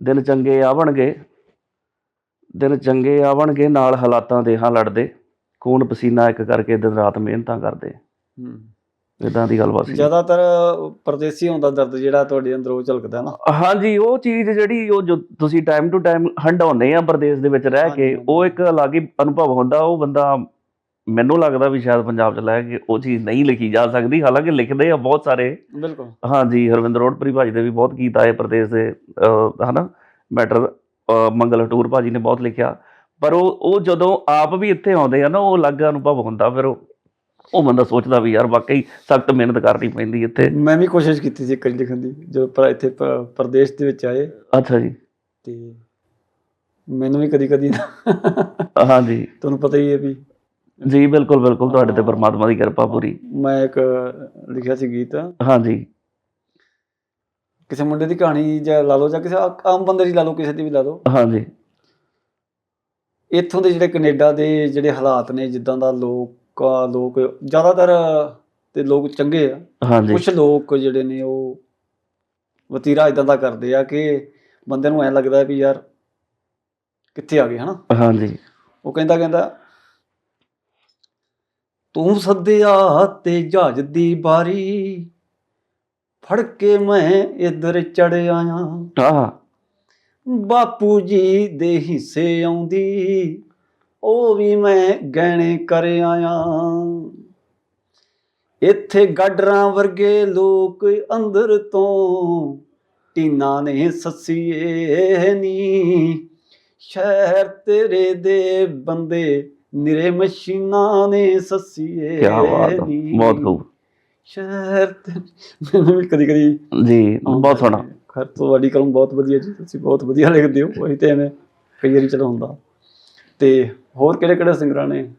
ਦਿਨ ਚੰਗੇ ਆਵਣਗੇ ਦਿਨ ਚੰਗੇ ਆਵਣਗੇ ਨਾਲ ਹਾਲਾਤਾਂ ਦੇ ਹਾਂ ਲੜਦੇ। ਖੂਨ ਪਸੀਨਾ ਇੱਕ ਕਰਕੇ ਦਿਨ ਰਾਤ ਮਿਹਨਤਾਂ ਕਰਦੇ। ਹੂੰ। ਇਦਾਂ ਦੀ ਗੱਲਬਾਤ ਸੀ। ਜ਼ਿਆਦਾਤਰ ਪਰਦੇਸੀ ਹੋਣ ਦਾ ਦਰਦ ਜਿਹੜਾ ਤੁਹਾਡੇ ਅੰਦਰੋਂ ਝਲਕਦਾ ਨਾ। ਹਾਂਜੀ ਉਹ ਚੀਜ਼ ਜਿਹੜੀ ਉਹ ਜੋ ਤੁਸੀਂ ਟਾਈਮ ਟੂ ਟਾਈਮ ਹੰਡਾਉਂਦੇ ਆ ਪ੍ਰਦੇਸ਼ ਦੇ ਵਿੱਚ ਰਹਿ ਕੇ। ਉਹ ਇੱਕ ਅਲੱਗ ਹੀ ਅਨੁਭਵ ਹੁੰਦਾ ਉਹ ਬੰਦਾ ਮੈਨੂੰ ਲੱਗਦਾ ਵੀ ਸ਼ਾਇਦ ਪੰਜਾਬ 'ਚ ਲੈ ਕੇ ਉਹ ਚੀਜ਼ ਨਹੀਂ ਲਿਖੀ ਜਾ ਸਕਦੀ ਹਾਲਾਂਕਿ ਲਿਖਦੇ ਆ ਬਹੁਤ ਸਾਰੇ। ਬਿਲਕੁਲ। ਹਾਂਜੀ ਹਰਵਿੰਦਰ ਰੋਡਪੁਰੀ ਭਾਜੀ ਦੇ ਵੀ ਬਹੁਤ ਗੀਤ ਆਏ ਪ੍ਰਦੇਸ਼ ਦੇ ਅਹ, ਹਨਾ ਮੈਟਰ ਮੰਗਲ ਟੂਰ ਭਾਜੀ ਨੇ ਬਹੁਤ ਲਿਖਿਆ। ਪਰ ਉਹ ਉਹ ਜਦੋਂ ਆਪ ਵੀ ਇੱਥੇ ਆਉਂਦੇ ਆ ਨਾ ਉਹ ਅਲੱਗ ਅਨੁਭਵ ਹੁੰਦਾ ਫਿਰ ਉਹ ਉਹ ਬੰਦਾ ਸੋਚਦਾ ਵੀ ਯਾਰ ਵਾਕਈ ਸਖਤ ਮਿਹਨਤ ਕਰਨੀ ਪੈਂਦੀ ਇੱਥੇ। ਮੈਂ ਵੀ ਕੋਸ਼ਿਸ਼ ਕੀਤੀ ਸੀ ਕਰੀ ਲਿਖਣ ਦੀ ਜਦੋਂ ਪਰ ਇੱਥੇ ਪ- ਪ੍ਰਦੇਸ਼ ਦੇ ਵਿੱਚ ਆਏ। ਅੱਛਾ ਜੀ। ਤੇ ਮੈਨੂੰ ਵੀ ਕਦੀ ਕਦੀ ਹਾਂਜੀ। ਤੁਹਾਨੂੰ ਪਤਾ ਹੀ ਹੈ ਵੀ ਜੀ ਬਿਲਕੁਲ ਬਿਲਕੁਲ ਤੁਹਾਡੇ ਤੇ ਪਰਮਾਤਮਾ ਦੀ ਕਿਰਪਾ ਪੂਰੀ। ਮੈਂ ਇੱਕ ਲਿਖਿਆ ਸੀ ਗੀਤ। ਹਾਂਜੀ। ਕਿਸੇ ਮੁੰਡੇ ਦੀ ਕਹਾਣੀ ਜਾਂ ਲਾ ਲਓ ਜਾਂ ਕਿਸੇ ਆਮ ਬੰਦੇ ਦੀ ਲਾ ਲਓ ਕਿਸੇ ਦੀ ਵੀ ਲਾ ਲਓ। ਹਾਂਜੀ। ਇੱਥੋਂ ਦੇ ਜਿਹੜੇ ਕੈਨੇਡਾ ਦੇ ਜਿਹੜੇ ਹਾਲਾਤ ਨੇ ਜਿੱਦਾਂ ਦਾ ਲੋਕ ਲੋਕ ਜ਼ਿਆਦਾਤਰ ਤੇ ਲੋਕ ਚੰਗੇ ਆ। ਹਾਂਜੀ। ਕੁਝ ਲੋਕ ਜਿਹੜੇ ਨੇ ਉਹ ਵਤੀਰਾ ਇਦਾਂ ਦਾ ਕਰਦੇ ਆ ਕਿ ਬੰਦੇ ਨੂੰ ਐ ਲੱਗਦਾ ਵੀ ਯਾਰ ਕਿੱਥੇ ਆ ਗਏ ਹਨਾ? ਹਾਂਜੀ। ਉਹ ਕਹਿੰਦਾ ਕਹਿੰਦਾ ਤੂੰ ਸੱਦਿਆ ਤੇ ਜਹਾਜ਼ ਦੀ ਬਾਰੀ। ਫੜ ਕੇ ਮੈਂ ਇੱਧਰ ਚੜ ਆਇਆ। ਹਾਂ ਬਾਪੂ ਜੀ ਦੇ ਹਿੱਸੇ ਆਉਂਦੀ ਉਹ ਵੀ ਮੈਂ ਗਹਿਣੇ ਕਰ ਆਇਆ। ਇੱਥੇ ਗਾਡਰਾਂ ਵਰਗੇ ਲੋਕ ਅੰਦਰ ਤੋਂ ਟੀਨਾ ਨੇ ਸੱਸੀਏ ਨੀ। ਸ਼ਹਿਰ ਤੇਰੇ ਦੇ ਬੰਦੇ ਨਿਰੇ ਮਸ਼ੀਨਾਂ ਨੇ ਸੱਸੀਏ ਕੀ ਬਾਤ ਹੈ ਬਹੁਤ ਖੂਬ। ਸ਼ਹਿਰ ਤੇ ਮੈਨੂੰ ਵੀ ਕਦੀ ਕਦੀ ਜੀ ਬਹੁਤ ਸੋਹਣਾ। ਖਰ ਤੁਹਾਡੀ ਕਲਮ ਬਹੁਤ ਵਧੀਆ ਜੀ ਤੁਸੀਂ ਬਹੁਤ ਵਧੀਆ ਲਿਖਦੇ ਹੋ ਉਹੀ ਤੇ ਐਵੇਂ ਕਈ ਵਾਰੀ ਚਲੋ ਹੁੰਦਾ ਤੇ ਹੋਰ ਕਿਹੜੇ ਕਿਹੜੇ ਸਿੰਗਰਾਂ ਨੇ?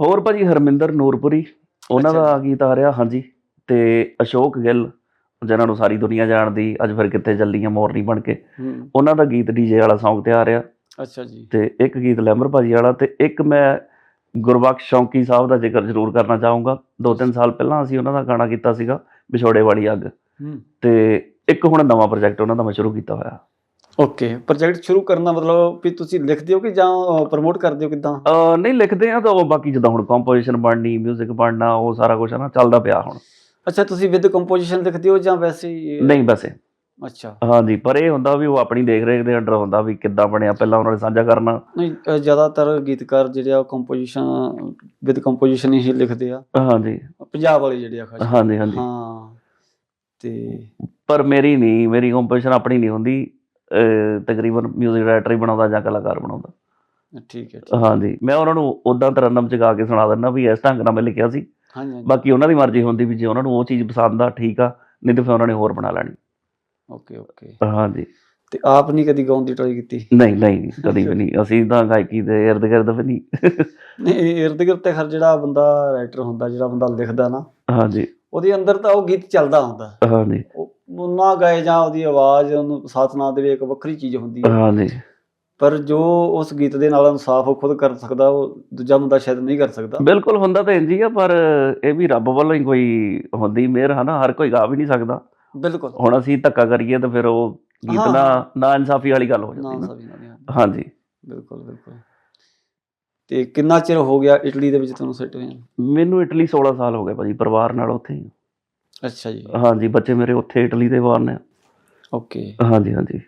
ਹੋਰ ਭਾਜੀ ਹਰਮਿੰਦਰ ਨੂਰਪੁਰੀ ਉਹਨਾਂ ਅੱਛਾ। ਦਾ ਗੀਤ ਆ ਰਿਹਾ ਹਾਂਜੀ। ਤੇ ਅਸ਼ੋਕ ਗਿੱਲ ਜਿਹਨਾਂ ਨੂੰ ਸਾਰੀ ਦੁਨੀਆ ਜਾਣਦੀ ਅੱਜ ਫਿਰ ਕਿੱਥੇ ਚੱਲੀਆਂ ਮੋਰਨੀ ਬਣ ਕੇ। ਹੂੰ। ਉਹਨਾਂ ਦਾ ਗੀਤ ਡੀਜੇ ਵਾਲਾ Song ਤੇ ਆ ਰਿਹਾ। ਅੱਛਾ ਜੀ। ਤੇ ਇੱਕ ਗੀਤ ਲੈਮਰ ਭਾਜੀ ਵਾਲਾ ਤੇ ਇੱਕ ਮੈਂ ਗੁਰਬਖਸ਼ ਸ਼ੌਂਕੀ ਸਾਹਿਬ ਦਾ ਜ਼ਿਕਰ ਜ਼ਰੂਰ ਕਰਨਾ ਚਾਹੂੰਗਾ। ਦੋ ਤਿੰਨ ਸਾਲ ਪਹਿਲਾਂ ਅਸੀਂ ਉਹਨਾਂ ਦਾ ਗਾਣਾ ਕੀਤਾ ਸੀਗਾ ਵਿਛੋੜੇ ਵਾਲੀ ਅੱਗ। ਤੇ ਇੱਕ ਹੁਣ ਨਵਾਂ ਪ੍ਰੋਜੈਕਟ ਉਹਨਾਂ ਦਾ ਮੈਂ ਸ਼ੁਰੂ ਕੀਤਾ ਹੋਇਆ। ਓਕੇ ਪ੍ਰੋਜੈਕਟ ਸ਼ੁਰੂ ਕਰਨਾ ਮਤਲਬ ਵੀ ਤੁਸੀਂ ਲਿਖਦੇ ਹੋ ਕਿ ਜਾਂ ਪ੍ਰਮੋਟ ਕਰਦੇ ਹੋ ਕਿਦਾਂ? ਨਹੀਂ ਲਿਖਦੇ ਆ ਤਾਂ ਉਹ ਬਾਕੀ ਜਿੱਦਾਂ ਹੁਣ ਕੰਪੋਜੀਸ਼ਨ ਬਣਨੀ 뮤직 ਬਣਨਾ ਉਹ ਸਾਰਾ ਕੁਝ ਨਾ ਚੱਲਦਾ ਪਿਆ ਹੁਣ। ਅੱਛਾ ਤੁਸੀਂ ਵਿਦ ਕੰਪੋਜੀਸ਼ਨ ਲਿਖਦੇ ਹੋ ਜਾਂ ਵੈਸੇ ਨਹੀਂ ਵੈਸੇ। ਅੱਛਾ। ਹਾਂਜੀ ਪਰ ਇਹ ਹੁੰਦਾ ਵੀ ਉਹ ਆਪਣੀ ਦੇਖ ਰੇਖ ਦੇ ਅੰਡਰ ਹੁੰਦਾ ਵੀ ਕਿੱਦਾਂ ਬਣਿਆ ਪਹਿਲਾਂ ਉਹਨਾਂ ਨੇ ਸਾਂਝਾ ਕਰਨਾ। ਨਹੀਂ ਅ, ਜ਼ਿਆਦਾਤਰ ਗੀਤਕਾਰ ਜਿਹੜੇ ਆ ਕੰਪੋਜੀਸ਼ਨ ਵਿਦ ਕੰਪੋਜੀਸ਼ਨ ਹੀ ਲਿਖਦੇ ਆ। ਹਾਂਜੀ। ਪੰਜਾਬ ਵਾਲੇ ਜਿਹੜੇ ਆ ਖਾਸ। ਹਾਂਜੀ ਹਾਂਜੀ। ਹਾਂ ਤੇ ਪਰ ਮੇਰੀ ਨਹੀਂ ਮੇਰੀ ਕੰਪੋਜੀਸ਼ਨ ਆਪਣੀ ਨਹੀਂ ਹੁੰਦੀ। ਅਹ ਤਕਰੀਬਨ 뮤직 ਡਾਇਰੈਕਟਰ ਹੀ ਬਣਾਉਂਦਾ ਜਾਂ ਕਲਾਕਾਰ ਬਣਾਉਂਦਾ। ਠੀਕ ਹੈ ਠੀਕ। ਹਾਂਜੀ ਮੈਂ ਉਹਨਾਂ ਨੂੰ ਉਦਾਂ ਤਰਨਮ ਚ ਗਾ ਕੇ ਸੁਣਾ ਦਿੰਦਾ ਵੀ ਇਸ ਢੰਗ ਨਾਲ ਮੈਂ ਲਿਖਿਆ ਸੀ। ਹਾਂਜੀ ਹਾਂਜੀ। ਬਾਕੀ ਉਹਨਾਂ ਦੀ ਮਰਜ਼ੀ ਹੁੰਦੀ ਵੀ ਜੇ ਉਹਨਾਂ ਨੂੰ ਉਹ ਚੀਜ਼ ਪਸੰਦ ਆ ਠੀਕ ਆ ਨਹੀਂ ਤੇ ਫਿਰ ਉਹਨਾਂ ਨੇ ਹੋਰ ਬਣਾ ਲੈਣੀ। Okay okay. ਹਾਂਜੀ। ਤੇ ਆਪ ਨਹੀਂ ਕਦੀ ਗਾਉਣ ਦੀ ਟਰਾਈ ਕੀਤੀ? ਨਹੀਂ ਨਹੀਂ ਕਦੀ ਵੀ ਨਹੀਂ। ਅਸੀਂ ਤਾਂ ਗਾਇਕੀ ਦੇ ਇਰਦ ਗਿਰਦ ਵੀ ਨਹੀਂ। ਨਹੀਂ ਇਰਦ ਗਿਰਦ ਤੇ ਖਰ ਜਿਹੜਾ ਬੰਦਾ ਰਾਈਟਰ ਹੁੰਦਾ ਜਿਹੜਾ ਬੰਦਾ ਲਿਖਦਾ ਨਾ ਹਾਂਜੀ। ਉਹਦੇ ਅੰਦਰ ਤਾਂ ਉਹ ਗੀਤ ਚੱਲਦਾ ਹੁੰਦਾ। ਹਾਂਜੀ। ਨਾ ਗਾਏ ਜਾਂ ਉਹਦੀ ਆਵਾਜ਼ ਉਹਨੂੰ ਸਾਥ ਨਾ ਦੇਵੇ ਇੱਕ ਵੱਖਰੀ ਚੀਜ਼ ਹੁੰਦੀ ਹੈ। ਹਾਂਜੀ। ਪਰ ਜੋ ਉਸ ਗੀਤ ਦੇ ਨਾਲ ਇਨਸਾਫ ਉਹ ਖੁਦ ਕਰ ਸਕਦਾ ਉਹ ਦੂਜਾ ਬੰਦਾ ਸ਼ਾਇਦ ਨਹੀਂ ਕਰ ਸਕਦਾ। ਬਿਲਕੁਲ ਹੁੰਦਾ ਤਾਂ ਇੰਜ ਹੀ ਆ ਪਰ ਇਹ ਵੀ ਰੱਬ ਵੱਲੋਂ ਹੀ ਕੋਈ ਹੁੰਦੀ ਮਿਹਰ ਹਨਾ? ਹਰ ਕੋਈ ਗਾ ਵੀ ਨਹੀਂ ਸਕਦਾ। ਬਿਲਕੁਲ। ਹੁਣ ਅਸੀਂ ਧੱਕਾ ਕਰੀਏ ਤਾਂ ਫਿਰ ਉਹ ਗੀਤ ਨਾ ਇਨਸਾਫੀ ਵਾਲੀ ਗੱਲ ਹੋ ਜਾਂਦੀ ਨਾ ਸਭੀ ਨਾਲ ਹਾਂ, ਹਾਂਜੀ। ਬਿਲਕੁਲ ਬਿਲਕੁਲ। ਤੇ ਕਿੰਨਾ ਚਿਰ ਹੋ ਗਿਆ ਇਟਲੀ ਦੇ ਵਿੱਚ ਤੁਹਾਨੂੰ ਸੈੱਟ ਹੋਇਆ ਮੈਨੂੰ ਇਟਲੀ 16 ਸਾਲ ਹੋ ਗਏ ਭਾਜੀ ਪਰਿਵਾਰ ਨਾਲ ਉੱਥੇ ਹੀ। ਅੱਛਾ ਜੀ। ਹਾਂਜੀ ਬੱਚੇ ਮੇਰੇ ਉੱਥੇ ਇਟਲੀ ਦੇ ਬਾਹਰ ਨੇ। ਓਕੇ। ਹਾਂਜੀ ਹਾਂਜੀ।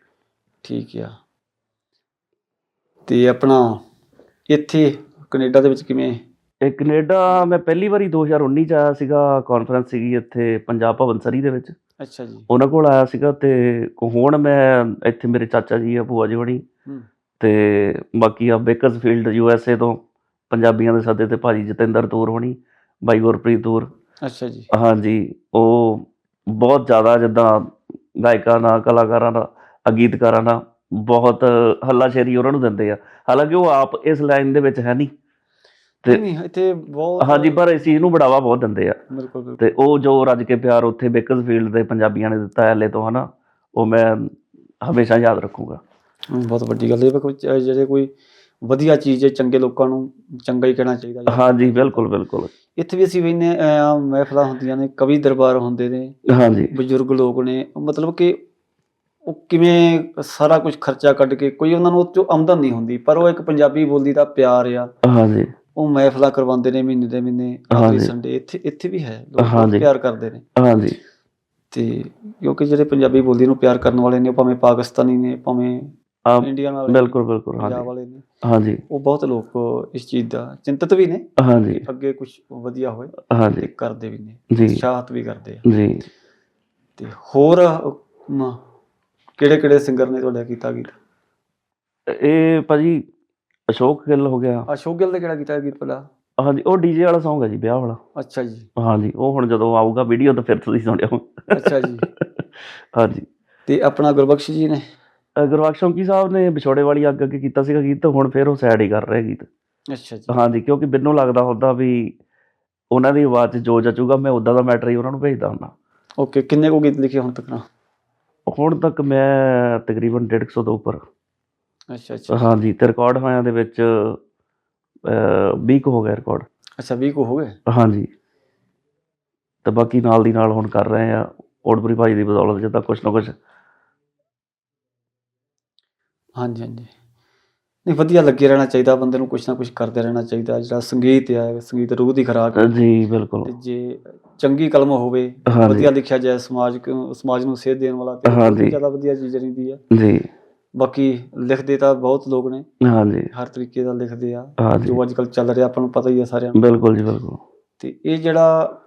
ਠੀਕ ਆ। ਤੇ ਆਪਣਾ ਇੱਥੇ ਕੈਨੇਡਾ ਦੇ ਵਿੱਚ ਕਿਵੇਂ? ਇਹ ਕੈਨੇਡਾ ਮੈਂ ਪਹਿਲੀ ਵਾਰੀ 2019 ਚ ਆਇਆ ਸੀਗਾ ਕਾਨਫਰੰਸ ਸੀਗੀ ਇੱਥੇ ਪੰਜਾਬ ਭਵਨ ਸਰੀ ਦੇ ਵਿੱਚ। ਅੱਛਾ ਜੀ। ਉਹਨਾਂ ਕੋਲ ਆਇਆ ਸੀਗਾ ਤੇ ਹੁਣ ਮੈਂ ਇੱਥੇ ਮੇਰੇ ਚਾਚਾ ਜੀ ਆ ਭੂਆ ਜੀ ਹੂੰ। ਤੇ ਬਾਕੀ ਆ ਬੇਕਰਸਫੀਲਡ ਯੂ ਐਸ ਏ ਤੋਂ ਪੰਜਾਬੀਆਂ ਦੇ ਸੱਦੇ ਤੇ ਭਾਜੀ ਜਤਿੰਦਰ ਤੂਰ ਹੋਣੀ ਬਾਈ ਗੁਰਪ੍ਰੀਤ ਤੂਰ। ਅੱਛਾ ਜੀ। ਹਾਂਜੀ ਉਹ ਬਹੁਤ ਜ਼ਿਆਦਾ ਜਿੱਦਾਂ ਗਾਇਕਾਂ ਦਾ ਕਲਾਕਾਰਾਂ ਦਾ ਗੀਤਕਾਰਾਂ ਦਾ ਬਹੁਤ ਹੱਲਾਸ਼ੇਰੀ ਉਹਨਾਂ ਨੂੰ ਦਿੰਦੇ ਆ। ਹਾਲਾਂਕਿ ਉਹ ਆਪ ਇਸ ਲਾਈਨ ਦੇ ਵਿੱਚ ਹੈ ਨਹੀਂ। ਤੇ- ਨਹੀਂ ਇੱਥੇ ਬਹੁਤ ਹਾਂਜੀ ਪਰ ਇਸ ਚੀਜ਼ ਨੂੰ ਬੜਾਵਾ ਬਹੁਤ ਦਿੰਦੇ ਆ। ਬਿਲਕੁਲ ਤੇ ਉਹ ਜੋ ਰੱਜ ਕੇ ਪਿਆਰ ਉੱਥੇ ਬੇਕਰਸਫੀਲਡ ਦੇ ਪੰਜਾਬੀਆਂ ਨੇ ਦਿੱਤਾ ਐਲੇ ਤੋਂ ਹਨਾ ਉਹ ਮੈਂ ਹਮੇਸ਼ਾ ਯਾਦ ਰੱਖੂੰਗਾ। ਬਹੁਤ ਵੱਡੀ ਗੱਲ ਹੈ। ਚ- ਜਿਹੜੇ ਕੋਈ ਵਧੀਆ ਚੀਜ਼ ਹੈ ਚੰਗੇ ਲੋਕਾਂ ਨੂੰ ਚੰਗਾ ਹੀ ਕਹਿਣਾ ਚਾਹੀਦਾ। ਹਾਂਜੀ ਬਿਲਕੁਲ ਬਿਲਕੁਲ। ਇੱਥੇ ਵੀ ਅਸੀਂ ਵੇਖਨੇ ਆ ਮਹਿਫਲਾਂ ਹੁੰਦੀਆਂ ਨੇ ਕਵੀ ਦਰਬਾਰ ਹੁੰਦੇ ਨੇ ਹਾਂਜੀ। ਬਜ਼ੁਰਗ ਲੋਕ ਨੇ ਮਤਲਬ ਕਿ ਉਹ ਕਿਵੇਂ ਸਾਰਾ ਕੁਝ ਖਰਚਾ ਕੱਢ ਕੇ ਕੋਈ ਉਹਨਾਂ ਨੂੰ ਉਹ 'ਚੋਂ ਆਮਦਨ ਨਹੀਂ ਹੁੰਦੀ ਪਰ ਉਹ ਇੱਕ ਪੰਜਾਬੀ ਬੋਲੀ ਦਾ ਪਿਆਰ ਆ। ਹਾਂਜੀ। ਉਹ ਮਹਿਫਲਾਂ ਕਰਵਾਉਂਦੇ ਨੇ ਮਹੀਨੇ ਦੇ ਮਹੀਨੇ ਆਖਰੀ। ਸੰਡੇ ਇੱਥੇ ਇੱਥੇ ਵੀ ਹੈ ਲੋਕ। ਪਿਆਰ ਕਰਦੇ ਨੇ। ਹਾਂਜੀ। ਤੇ ਕਿਉਂਕਿ ਜਿਹੜੇ ਪੰਜਾਬੀ ਬੋਲੀ ਨੂੰ ਪਿਆਰ ਕਰਨ ਵਾਲੇ ਨੇ ਉਹ ਭਾਵੇਂ ਪਾਕਿਸਤਾਨੀ ਨੇ ਭਾਵੇਂ ਇੰਡੀਅਨ ਵਾਲੇ ਬਿਲਕੁਲ ਬਿਲਕੁਲ ਹਾਂਜੀ। ਵਾਲੇ ਨੇ ਹਾਂਜੀ। ਉਹ ਬਹੁਤ ਲੋਕ ਇਸ ਚੀਜ਼ ਦਾ ਚਿੰਤਤ ਵੀ ਨੇ ਹਾਂਜੀ। ਅੱਗੇ ਕੁਝ ਵਧੀਆ ਹੋਏ ਹਾਂਜੀ। ਕਰਦੇ ਵੀ ਨੇ ਉਤਸ਼ਾਹਤ ਵੀ ਕਰਦੇ ਆ। ਜੀ। ਤੇ ਹੋਰ ਕਿਹੜੇ ਕਿਹੜੇ ਸਿੰਗਰ ਨੇ ਤੁਹਾਡਾ ਕੀਤਾ ਗੀਤ? ਇਹ ਭਾਜੀ ਅਸ਼ੋਕ ਗਿੱਲ ਹੋ ਗਿਆ। ਅਸ਼ੋਕ ਗਿੱਲ ਦਾ ਕਿਹੜਾ ਕੀਤਾ ਗੀਤ ਪਹਿਲਾ? ਹਾਂਜੀ ਉਹ ਡੀਜੇ ਵਾਲਾ Song ਹੈ ਜੀ ਵਿਆਹ ਵਾਲਾ। ਅੱਛਾ ਜੀ। ਹਾਂਜੀ ਉਹ ਹੁਣ ਜਦੋਂ ਆਊਗਾ ਵੀਡੀਓ ਤਾਂ ਫਿਰ ਤੁਸੀਂ ਸੁਣਿਓ। ਅੱਛਾ ਜੀ। ਹਾਂਜੀ। ਤੇ ਆਪਣਾ ਗੁਰਬਖਸ਼ ਜੀ ਨੇ? ਅ, ਗੁਰਬਖਸ਼ ਸ਼ੌਂਕੀ ਸਾਹਿਬ ਨੇ ਵਿਛੋੜੇ ਵਾਲੀ ਅੱਗ ਅੱਗੇ ਕੀਤਾ ਸੀਗਾ ਗੀਤ ਤੇ ਹੁਣ ਫਿਰ ਉਹ ਸਾਈਡ ਹੀ ਕਰ ਰਹੇ ਗੀਤ। ਅੱਛਾ ਜੀ। ਹਾਂਜੀ ਕਿਉਂਕਿ ਮੈਨੂੰ ਲੱਗਦਾ ਹੁੰਦਾ ਵੀ ਉਹਨਾਂ ਦੀ ਆਵਾਜ਼ 'ਚ ਜੋ ਜਚੂਗਾ ਮੈਂ ਉਦਾਂ ਦਾ ਮੈਟਰ ਹੀ ਉਹਨਾਂ ਨੂੰ ਭੇਜਦਾ ਹੁੰਦਾ। ਓਕੇ ਕਿੰਨੇ ਕੋ ਗੀਤ ਲਿਖੇ ਹੁਣ ਤੱਕ ਨਾ? ਹੁਣ ਤੱਕ ਮੈਂ ਤਕਰੀਬਨ 150 ਤੋਂ ਉੱਪਰ। ਅੱਛਾ ਅੱਛਾ। ਹਾਂਜੀ ਤੇ ਰਿਕਾਰਡ ਹੋਇਆਂ ਦੇ ਵਿੱਚ 20 ਕੁ ਹੋ ਗਿਆ ਰਿਕਾਰਡ ਅੱਛਾ 20 ਕੋ ਹੋ ਗਏ? ਹਾਂਜੀ। ਤੇ ਬਾਕੀ ਨਾਲ ਦੀ ਨਾਲ ਹੁਣ ਕਰ ਰਹੇ ਆ ਓਡਬਰੀ ਭਾਈ ਦੀ ਬਦੌਲਤ ਜਿੱਦਾਂ ਕੁਛ ਨਾ ਕੁਛ। ਹਾਂਜੀ ਹਾਂਜੀ। ਨਹੀਂ ਵਧੀਆ ਲੱਗੇ ਰਹਿਣਾ ਚਾਹੀਦਾ ਬੰਦੇ ਨੂੰ ਕੁਝ ਨਾ ਕੁਝ ਕਰਦੇ ਰਹਿਣਾ ਚਾਹੀਦਾ ਜਿਹੜਾ ਸੰਗੀਤ ਹੈ ਸੰਗੀਤ ਰੂਹ ਦੀ ਖੁਰਾਕ। ਜੀ ਬਿਲਕੁਲ। ਤੇ ਜੇ ਚੰਗੀ ਕਲਮ ਹੋਵੇ। ਵਧੀਆ ਲਿਖਿਆ ਜਾਏ ਸਮਾਜ ਸਮਾਜ ਨੂੰ ਸੇਧ ਦੇਣ ਵਾਲਾ ਤੇ। ਜ਼ਿਆਦਾ ਵਧੀਆ ਚੀਜ਼ ਰਹਿੰਦੀ ਹੈ ਜੀ। ਬਾਕੀ ਲਿਖਦੇ ਤਾਂ ਬਹੁਤ ਲੋਕ ਨੇ। ਹਾਂਜੀ। ਹਰ ਤਰੀਕੇ ਦਾ ਲਿਖਦੇ ਆ। ਹਾਂਜੀ। ਜੋ ਅੱਜ ਕੱਲ ਚੱਲ ਰਿਹਾ ਆਪਾਂ ਨੂੰ ਪਤਾ ਹੀ ਆ ਸਾਰਿਆਂ ਨੂੰ। ਬਿਲਕੁਲ ਜੀ ਬਿਲਕੁਲ। ਤੇ ਇਹ ਜਿਹੜਾ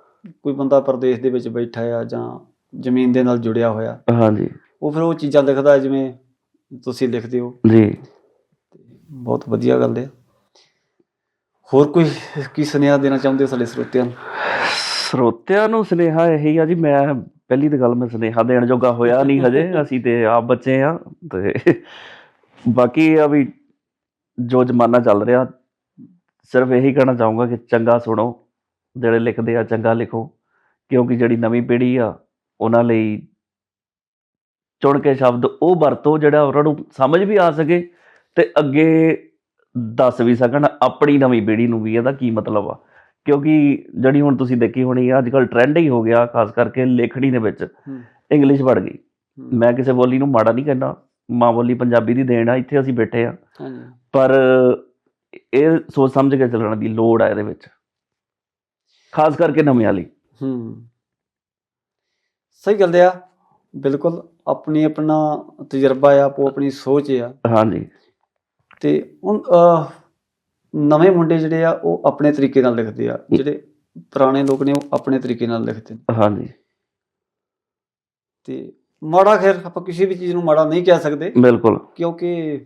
ਕੋਈ ਬੰਦਾ ਪ੍ਰਦੇਸ਼ ਦੇ ਵਿੱਚ ਬੈਠਾ ਆ ਜਾਂ ਜ਼ਮੀਨ ਦੇ ਨਾਲ ਜੁੜਿਆ ਹੋਇਆ ਹਾਂਜੀ। ਉਹ ਫਿਰ ਉਹ ਚੀਜ਼ਾਂ ਲਿਖਦਾ ਜਿਵੇਂ ਤੁਸੀਂ ਲਿਖਦੇ ਹੋ। ਜੀ। ਬਹੁਤ ਵਧੀਆ ਗੱਲ ਹੈ ਹੋਰ ਕੋਈ ਕੀ ਸੁਨੇਹਾ ਦੇਣਾ ਚਾਹੁੰਦੇ ਹੋ ਸਾਡੇ ਸਰੋਤਿਆਂ ਨੂੰ? ਸਰੋਤਿਆਂ ਨੂੰ ਸੁਨੇਹਾ ਇਹੀ ਆ ਜੀ ਮੈਂ ਪਹਿਲੀ ਤਾਂ ਗੱਲ ਮੈਂ ਸੁਨੇਹਾ ਦੇਣ ਜੋਗਾ ਹੋਇਆ ਨਹੀਂ ਹਜੇ ਅਸੀਂ ਤੇ ਆਪ ਬੱਚੇ ਆ ਤੇ ਬਾਕੀ ਆ ਵੀ ਜੋ ਜ਼ਮਾਨਾ ਚੱਲ ਰਿਹਾ ਸਿਰਫ ਇਹੀ ਕਹਿਣਾ ਚਾਹੂੰਗਾ ਕਿ ਚੰਗਾ ਸੁਣੋ ਜਿਹੜੇ ਲਿਖਦੇ ਆ ਚੰਗਾ ਲਿਖੋ ਕਿਉਂਕਿ ਜਿਹੜੀ ਨਵੀਂ ਪੀੜ੍ਹੀ ਆ ਉਹਨਾਂ ਲਈ ਚੁਣ ਕੇ ਸ਼ਬਦ ਉਹ ਵਰਤੋ ਜਿਹੜਾ ਉਹਨਾਂ ਨੂੰ ਸਮਝ ਵੀ ਆ ਸਕੇ ਤੇ ਅੱਗੇ ਦੱਸ ਵੀ ਸਕਣ ਆਪਣੀ ਨਵੀਂ ਪੀੜ੍ਹੀ ਨੂੰ ਵੀ ਇਹਦਾ ਕੀ ਮਤਲਬ ਆ। ਕਿਉਂਕਿ ਜਿਹੜੀ ਹੁਣ ਤੁਸੀਂ ਦੇਖੀ ਹੋਣੀ ਆ ਅੱਜ ਕੱਲ ਟ੍ਰੈਂਡ ਹੀ ਹੋ ਗਿਆ ਖਾਸ ਕਰਕੇ ਲੇਖਣੀ ਦੇ ਵਿੱਚ। ਇੰਗਲਿਸ਼ ਵੜ ਗਈ। ਮੈਂ ਕਿਸੇ ਬੋਲੀ ਨੂੰ ਮਾੜਾ ਨਹੀਂ ਕਹਿੰਦਾ। ਮਾਂ ਬੋਲੀ ਪੰਜਾਬੀ ਦੀ ਦੇਣ ਆ ਇੱਥੇ ਅਸੀਂ ਬੈਠੇ ਆ। ਪਰ ਇਹ ਸੋਚ ਸਮਝ ਕੇ ਚੱਲਣ ਦੀ ਲੋੜ ਆ ਇਹਦੇ ਵਿੱਚ। ਖਾਸ ਕਰਕੇ ਨਵਿਆਂ ਲਈ ਹੂੰ। ਸਹੀ ਗੱਲ ਆ। ਬਿਲਕੁਲ ਆਪਣੀ ਆਪਣਾ ਤਜਰਬਾ ਆ ਆਪੋ ਆਪਣੀ ਸੋਚ ਆ। ਹਾਂਜੀ। ਤੇ ਹੁਣ ਨਵੇਂ ਮੁੰਡੇ ਜਿਹੜੇ ਆ ਉਹ ਆਪਣੇ ਤਰੀਕੇ ਨਾਲ ਲਿਖਦੇ ਆ। ਜਿਹੜੇ ਪੁਰਾਣੇ ਲੋਕ ਨੇ ਉਹ ਆਪਣੇ ਤਰੀਕੇ ਨਾਲ ਲਿਖਦੇ ਨੇ। ਹਾਂਜੀ। ਤੇ ਮਾੜਾ ਖੈਰ ਆਪਾਂ ਕਿਸੇ ਵੀ ਚੀਜ਼ ਨੂੰ ਮਾੜਾ ਨਹੀਂ ਕਹਿ ਸਕਦੇ। ਬਿਲਕੁਲ। ਕਿਉਂਕਿ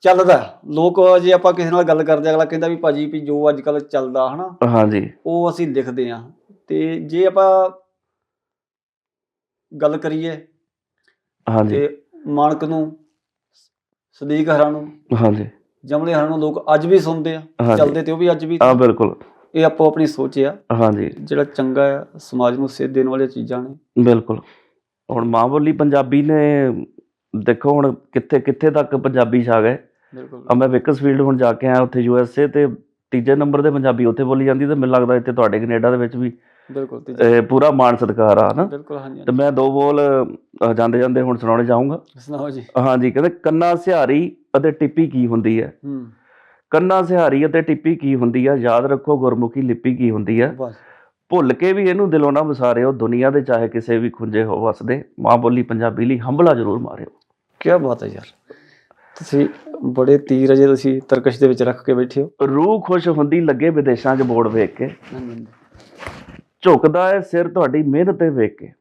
ਚੱਲਦਾ। ਲੋਕ ਜੇ ਆਪਾਂ ਕਿਸੇ ਨਾਲ ਗੱਲ ਕਰਦੇ ਅਗਲਾ ਕਹਿੰਦਾ ਵੀ ਭਾਜੀ ਵੀ ਜੋ ਅੱਜ ਕੱਲ ਚੱਲਦਾ ਹਨਾ? ਹਾਂਜੀ। ਉਹ ਅਸੀਂ ਲਿਖਦੇ ਆ। ਤੇ ਜੇ ਆਪਾਂ ਗੱਲ ਕਰੀਏ ਹਾਂਜੀ। ਤੇ ਮਾਨਕ ਨੂੰ ਸਦੀਕ ਹਰਾਂ ਨੂੰ ਹਾਂਜੀ। ਜਮਲੇ ਹਰਾਂ ਨੂੰ ਲੋਕ ਅੱਜ ਵੀ ਸੁਣਦੇ ਆ ਹਾਂਜੀ। ਚੱਲਦੇ ਤੇ ਉਹ ਵੀ ਅੱਜ ਵੀ। ਆ ਬਿਲਕੁਲ। ਇਹ ਆਪੋ ਆਪਣੀ ਸੋਚ ਆ। ਹਾਂਜੀ। ਜਿਹੜਾ ਚੰਗਾ ਆ ਸਮਾਜ ਨੂੰ ਸੇਧ ਦੇਣ ਵਾਲੀਆਂ ਚੀਜ਼ਾਂ ਨੇ। ਬਿਲਕੁਲ। ਹੁਣ ਮਾਂ ਬੋਲੀ ਪੰਜਾਬੀ ਨੇ ਦੇਖੋ ਹੁਣ ਕਿੱਥੇ ਕਿੱਥੇ ਤੱਕ ਪੰਜਾਬੀ ਛਾ ਗਏ। ਬਿਲਕੁਲ। ਆ ਮੈਂ ਵਿਕਸਫੀਲਡ ਹੁਣ ਜਾ ਕੇ ਆਇਆ ਉੱਥੇ ਯੂ ਐਸ ਏ ਤੇ ਤੀਜੇ ਨੰਬਰ ਤੇ ਪੰਜਾਬੀ ਉੱਥੇ ਬੋਲੀ ਜਾਂਦੀ ਤੇ ਮੈਨੂੰ ਲੱਗਦਾ ਇੱਥੇ ਤੁਹਾਡੇ ਕੈਨੇਡਾ ਦੇ ਵਿੱਚ ਵੀ ਬਿਲਕੁਲ ਤੇ ਇਹ ਪੂਰਾ ਮਾਣ ਸਤਿਕਾਰ ਆ ਨਾ ਬਿਲਕੁਲ ਹਾਂਜੀ ਤੇ ਮੈਂ ਦੋ ਬੋਲ ਜਾਂਦੇ ਜਾਂਦੇ ਹੁਣ ਸੁਣਾਉਣੇ ਚਾਹੂੰਗਾ। ਸੁਣਾਓ ਜੀ। ਹਾਂਜੀ ਕਹਿੰਦੇ ਕੰਨਾ ਸਿਹਾਰੀ ਅਤੇ ਟਿੱਪੀ ਕੀ ਹੁੰਦੀ ਹੈ? ਹੂੰ। ਕੰਨਾ ਸਿਹਾਰੀ ਅਤੇ ਟਿੱਪੀ ਕੀ ਹੁੰਦੀ ਹੈ? ਯਾਦ ਰੱਖੋ ਗੁਰਮੁਖੀ ਲਿਪੀ ਕੀ ਹੁੰਦੀ ਹੈ? ਬਸ। ਭੁੱਲ ਕੇ ਵੀ ਇਹਨੂੰ ਦਿਲੋਂ ਨਾ ਵਿਸਾਰਿਓ ਦੁਨੀਆ ਦੇ ਚਾਹੇ ਕਿਸੇ ਵੀ ਖੁੰਝੇ ਹੋ ਵਸਦੇ ਮਾਂ ਬੋਲੀ ਪੰਜਾਬੀ ਲਈ ਹੰਬਲਾ ਜ਼ਰੂਰ ਮਾਰਿਓ। ਕੀ ਬਾਤ ਹੈ ਯਾਰ। ਤੁਸੀਂ ਬੜੇ ਤੀਰ ਅਜੇ ਤੁਸੀਂ ਤਰਕਸ਼ ਦੇ ਵਿੱਚ ਰੱਖ ਕੇ ਬੈਠੇ ਹੋ। ਰੂਹ ਖੁਸ਼ ਹੁੰਦੀ ਲੱਗੇ ਵਿਦੇਸ਼ਾਂ 'ਚ ਬੋਰਡ ਵੇਖ ਕੇ। ਹਾਂਜੀ। ਝੁਕਦਾ ਹੈ ਸਿਰ ਤੁਹਾਡੀ ਮਿਹਨਤ ਤੇ ਵੇਖ ਕੇ।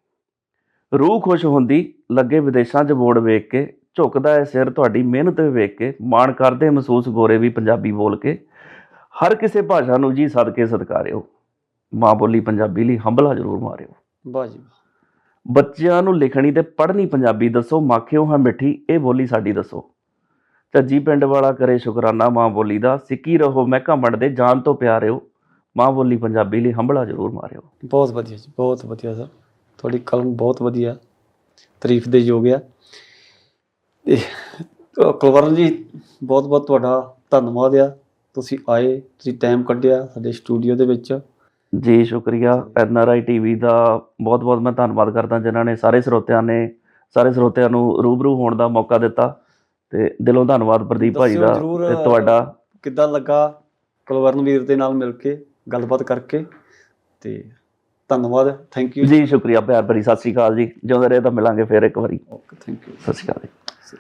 ਰੂਹ ਖੁਸ਼ ਹੁੰਦੀ ਲੱਗੇ ਵਿਦੇਸ਼ਾਂ 'ਚ ਬੋਰਡ ਵੇਖ ਕੇ ਝੁਕਦਾ ਹੈ ਸਿਰ ਤੁਹਾਡੀ ਮਿਹਨਤ ਤੇ ਵੇਖ ਕੇ ਮਾਣ ਕਰਦੇ ਮਹਿਸੂਸ ਗੋਰੇ ਵੀ ਪੰਜਾਬੀ ਬੋਲ ਕੇ। ਹਰ ਕਿਸੇ ਭਾਸ਼ਾ ਨੂੰ ਜੀ ਸਦਕੇ ਸਤਕਾਰਿਓ ਮਾਂ ਬੋਲੀ ਪੰਜਾਬੀ ਲਈ ਹੰਬਲਾ ਜ਼ਰੂਰ ਮਾਰਿਓ। ਵਾਹ ਜੀ। ਬੱਚਿਆਂ ਨੂੰ ਲਿਖਣੀ ਤੇ ਪੜ੍ਹਨੀ ਪੰਜਾਬੀ ਦੱਸੋ ਮਾਖਿਓ ਹਾਂ ਮਿੱਠੀ ਇਹ ਬੋਲੀ ਸਾਡੀ ਦੱਸੋ। ਚੱਜੀ ਪਿੰਡ ਵਾਲਾ ਕਰੇ ਸ਼ੁਕਰਾਨਾ ਮਾਂ ਬੋਲੀ ਦਾ ਸਿੱਕੀ ਰਹੋ ਮੈਂ ਘਮੰਡ ਦੇ ਜਾਨ ਤੋਂ ਪਿਆਰਿਓ। ਮਾਂ ਬੋਲੀ ਪੰਜਾਬੀ ਲਈ ਹੰਬਲਾ ਜ਼ਰੂਰ ਮਾਰਿਓ। ਬਹੁਤ ਵਧੀਆ ਜੀ ਬਹੁਤ ਵਧੀਆ ਸਰ। ਤੁਹਾਡੀ ਕਲਮ ਬਹੁਤ ਵਧੀਆ ਤਾਰੀਫ ਦੇ ਯੋਗ ਆ। ਕੁਲਵਰਨ ਜੀ ਬਹੁਤ ਬਹੁਤ ਤੁਹਾਡਾ ਧੰਨਵਾਦ ਆ। ਤੁਸੀਂ ਆਏ ਤੁਸੀਂ ਟਾਈਮ ਕੱਢਿਆ ਸਾਡੇ ਸਟੂਡੀਓ ਦੇ ਵਿੱਚ। ਜੀ ਸ਼ੁਕਰੀਆ। ਐਨ ਆਰ ਆਈ ਟੀਵੀ ਦਾ ਬਹੁਤ ਬਹੁਤ ਮੈਂ ਧੰਨਵਾਦ ਕਰਦਾ ਜਿਨ੍ਹਾਂ ਨੇ ਸਾਰੇ ਸਰੋਤਿਆਂ ਨੇ ਸਾਰੇ ਸਰੋਤਿਆਂ ਨੂੰ ਰੂਬਰੂ ਹੋਣ ਦਾ ਮੌਕਾ ਦਿੱਤਾ। ਤੇ ਦਿਲੋਂ ਧੰਨਵਾਦ ਪ੍ਰਦੀਪ ਦੱਸਿਓ ਦਾ ਤੇ ਤੁਹਾਡਾ। ਕਿੱਦਾਂ ਲੱਗਾ ਕੁਲਵਰਨ ਵੀਰ ਦੇ ਨਾਲ ਮਿਲ ਕੇ? ਗੱਲਬਾਤ ਕਰਕੇ ਤੇ ਧੰਨਵਾਦ ਥੈਂਕ ਯੂ ਜੀ ਸ਼ੁਕਰੀਆ ਪਿਆਰ ਭਰੀ ਸਤਿ ਸ਼੍ਰੀ ਅਕਾਲ ਜੀ। ਜਿਉਂਦੇ ਰਹੇ ਤਾਂ ਮਿਲਾਂਗੇ ਫੇਰ ਇੱਕ ਵਾਰੀ। ਓਕੇ ਥੈਂਕ ਯੂ ਸਤਿ ਸ਼੍ਰੀ ਅਕਾਲ ਜੀ।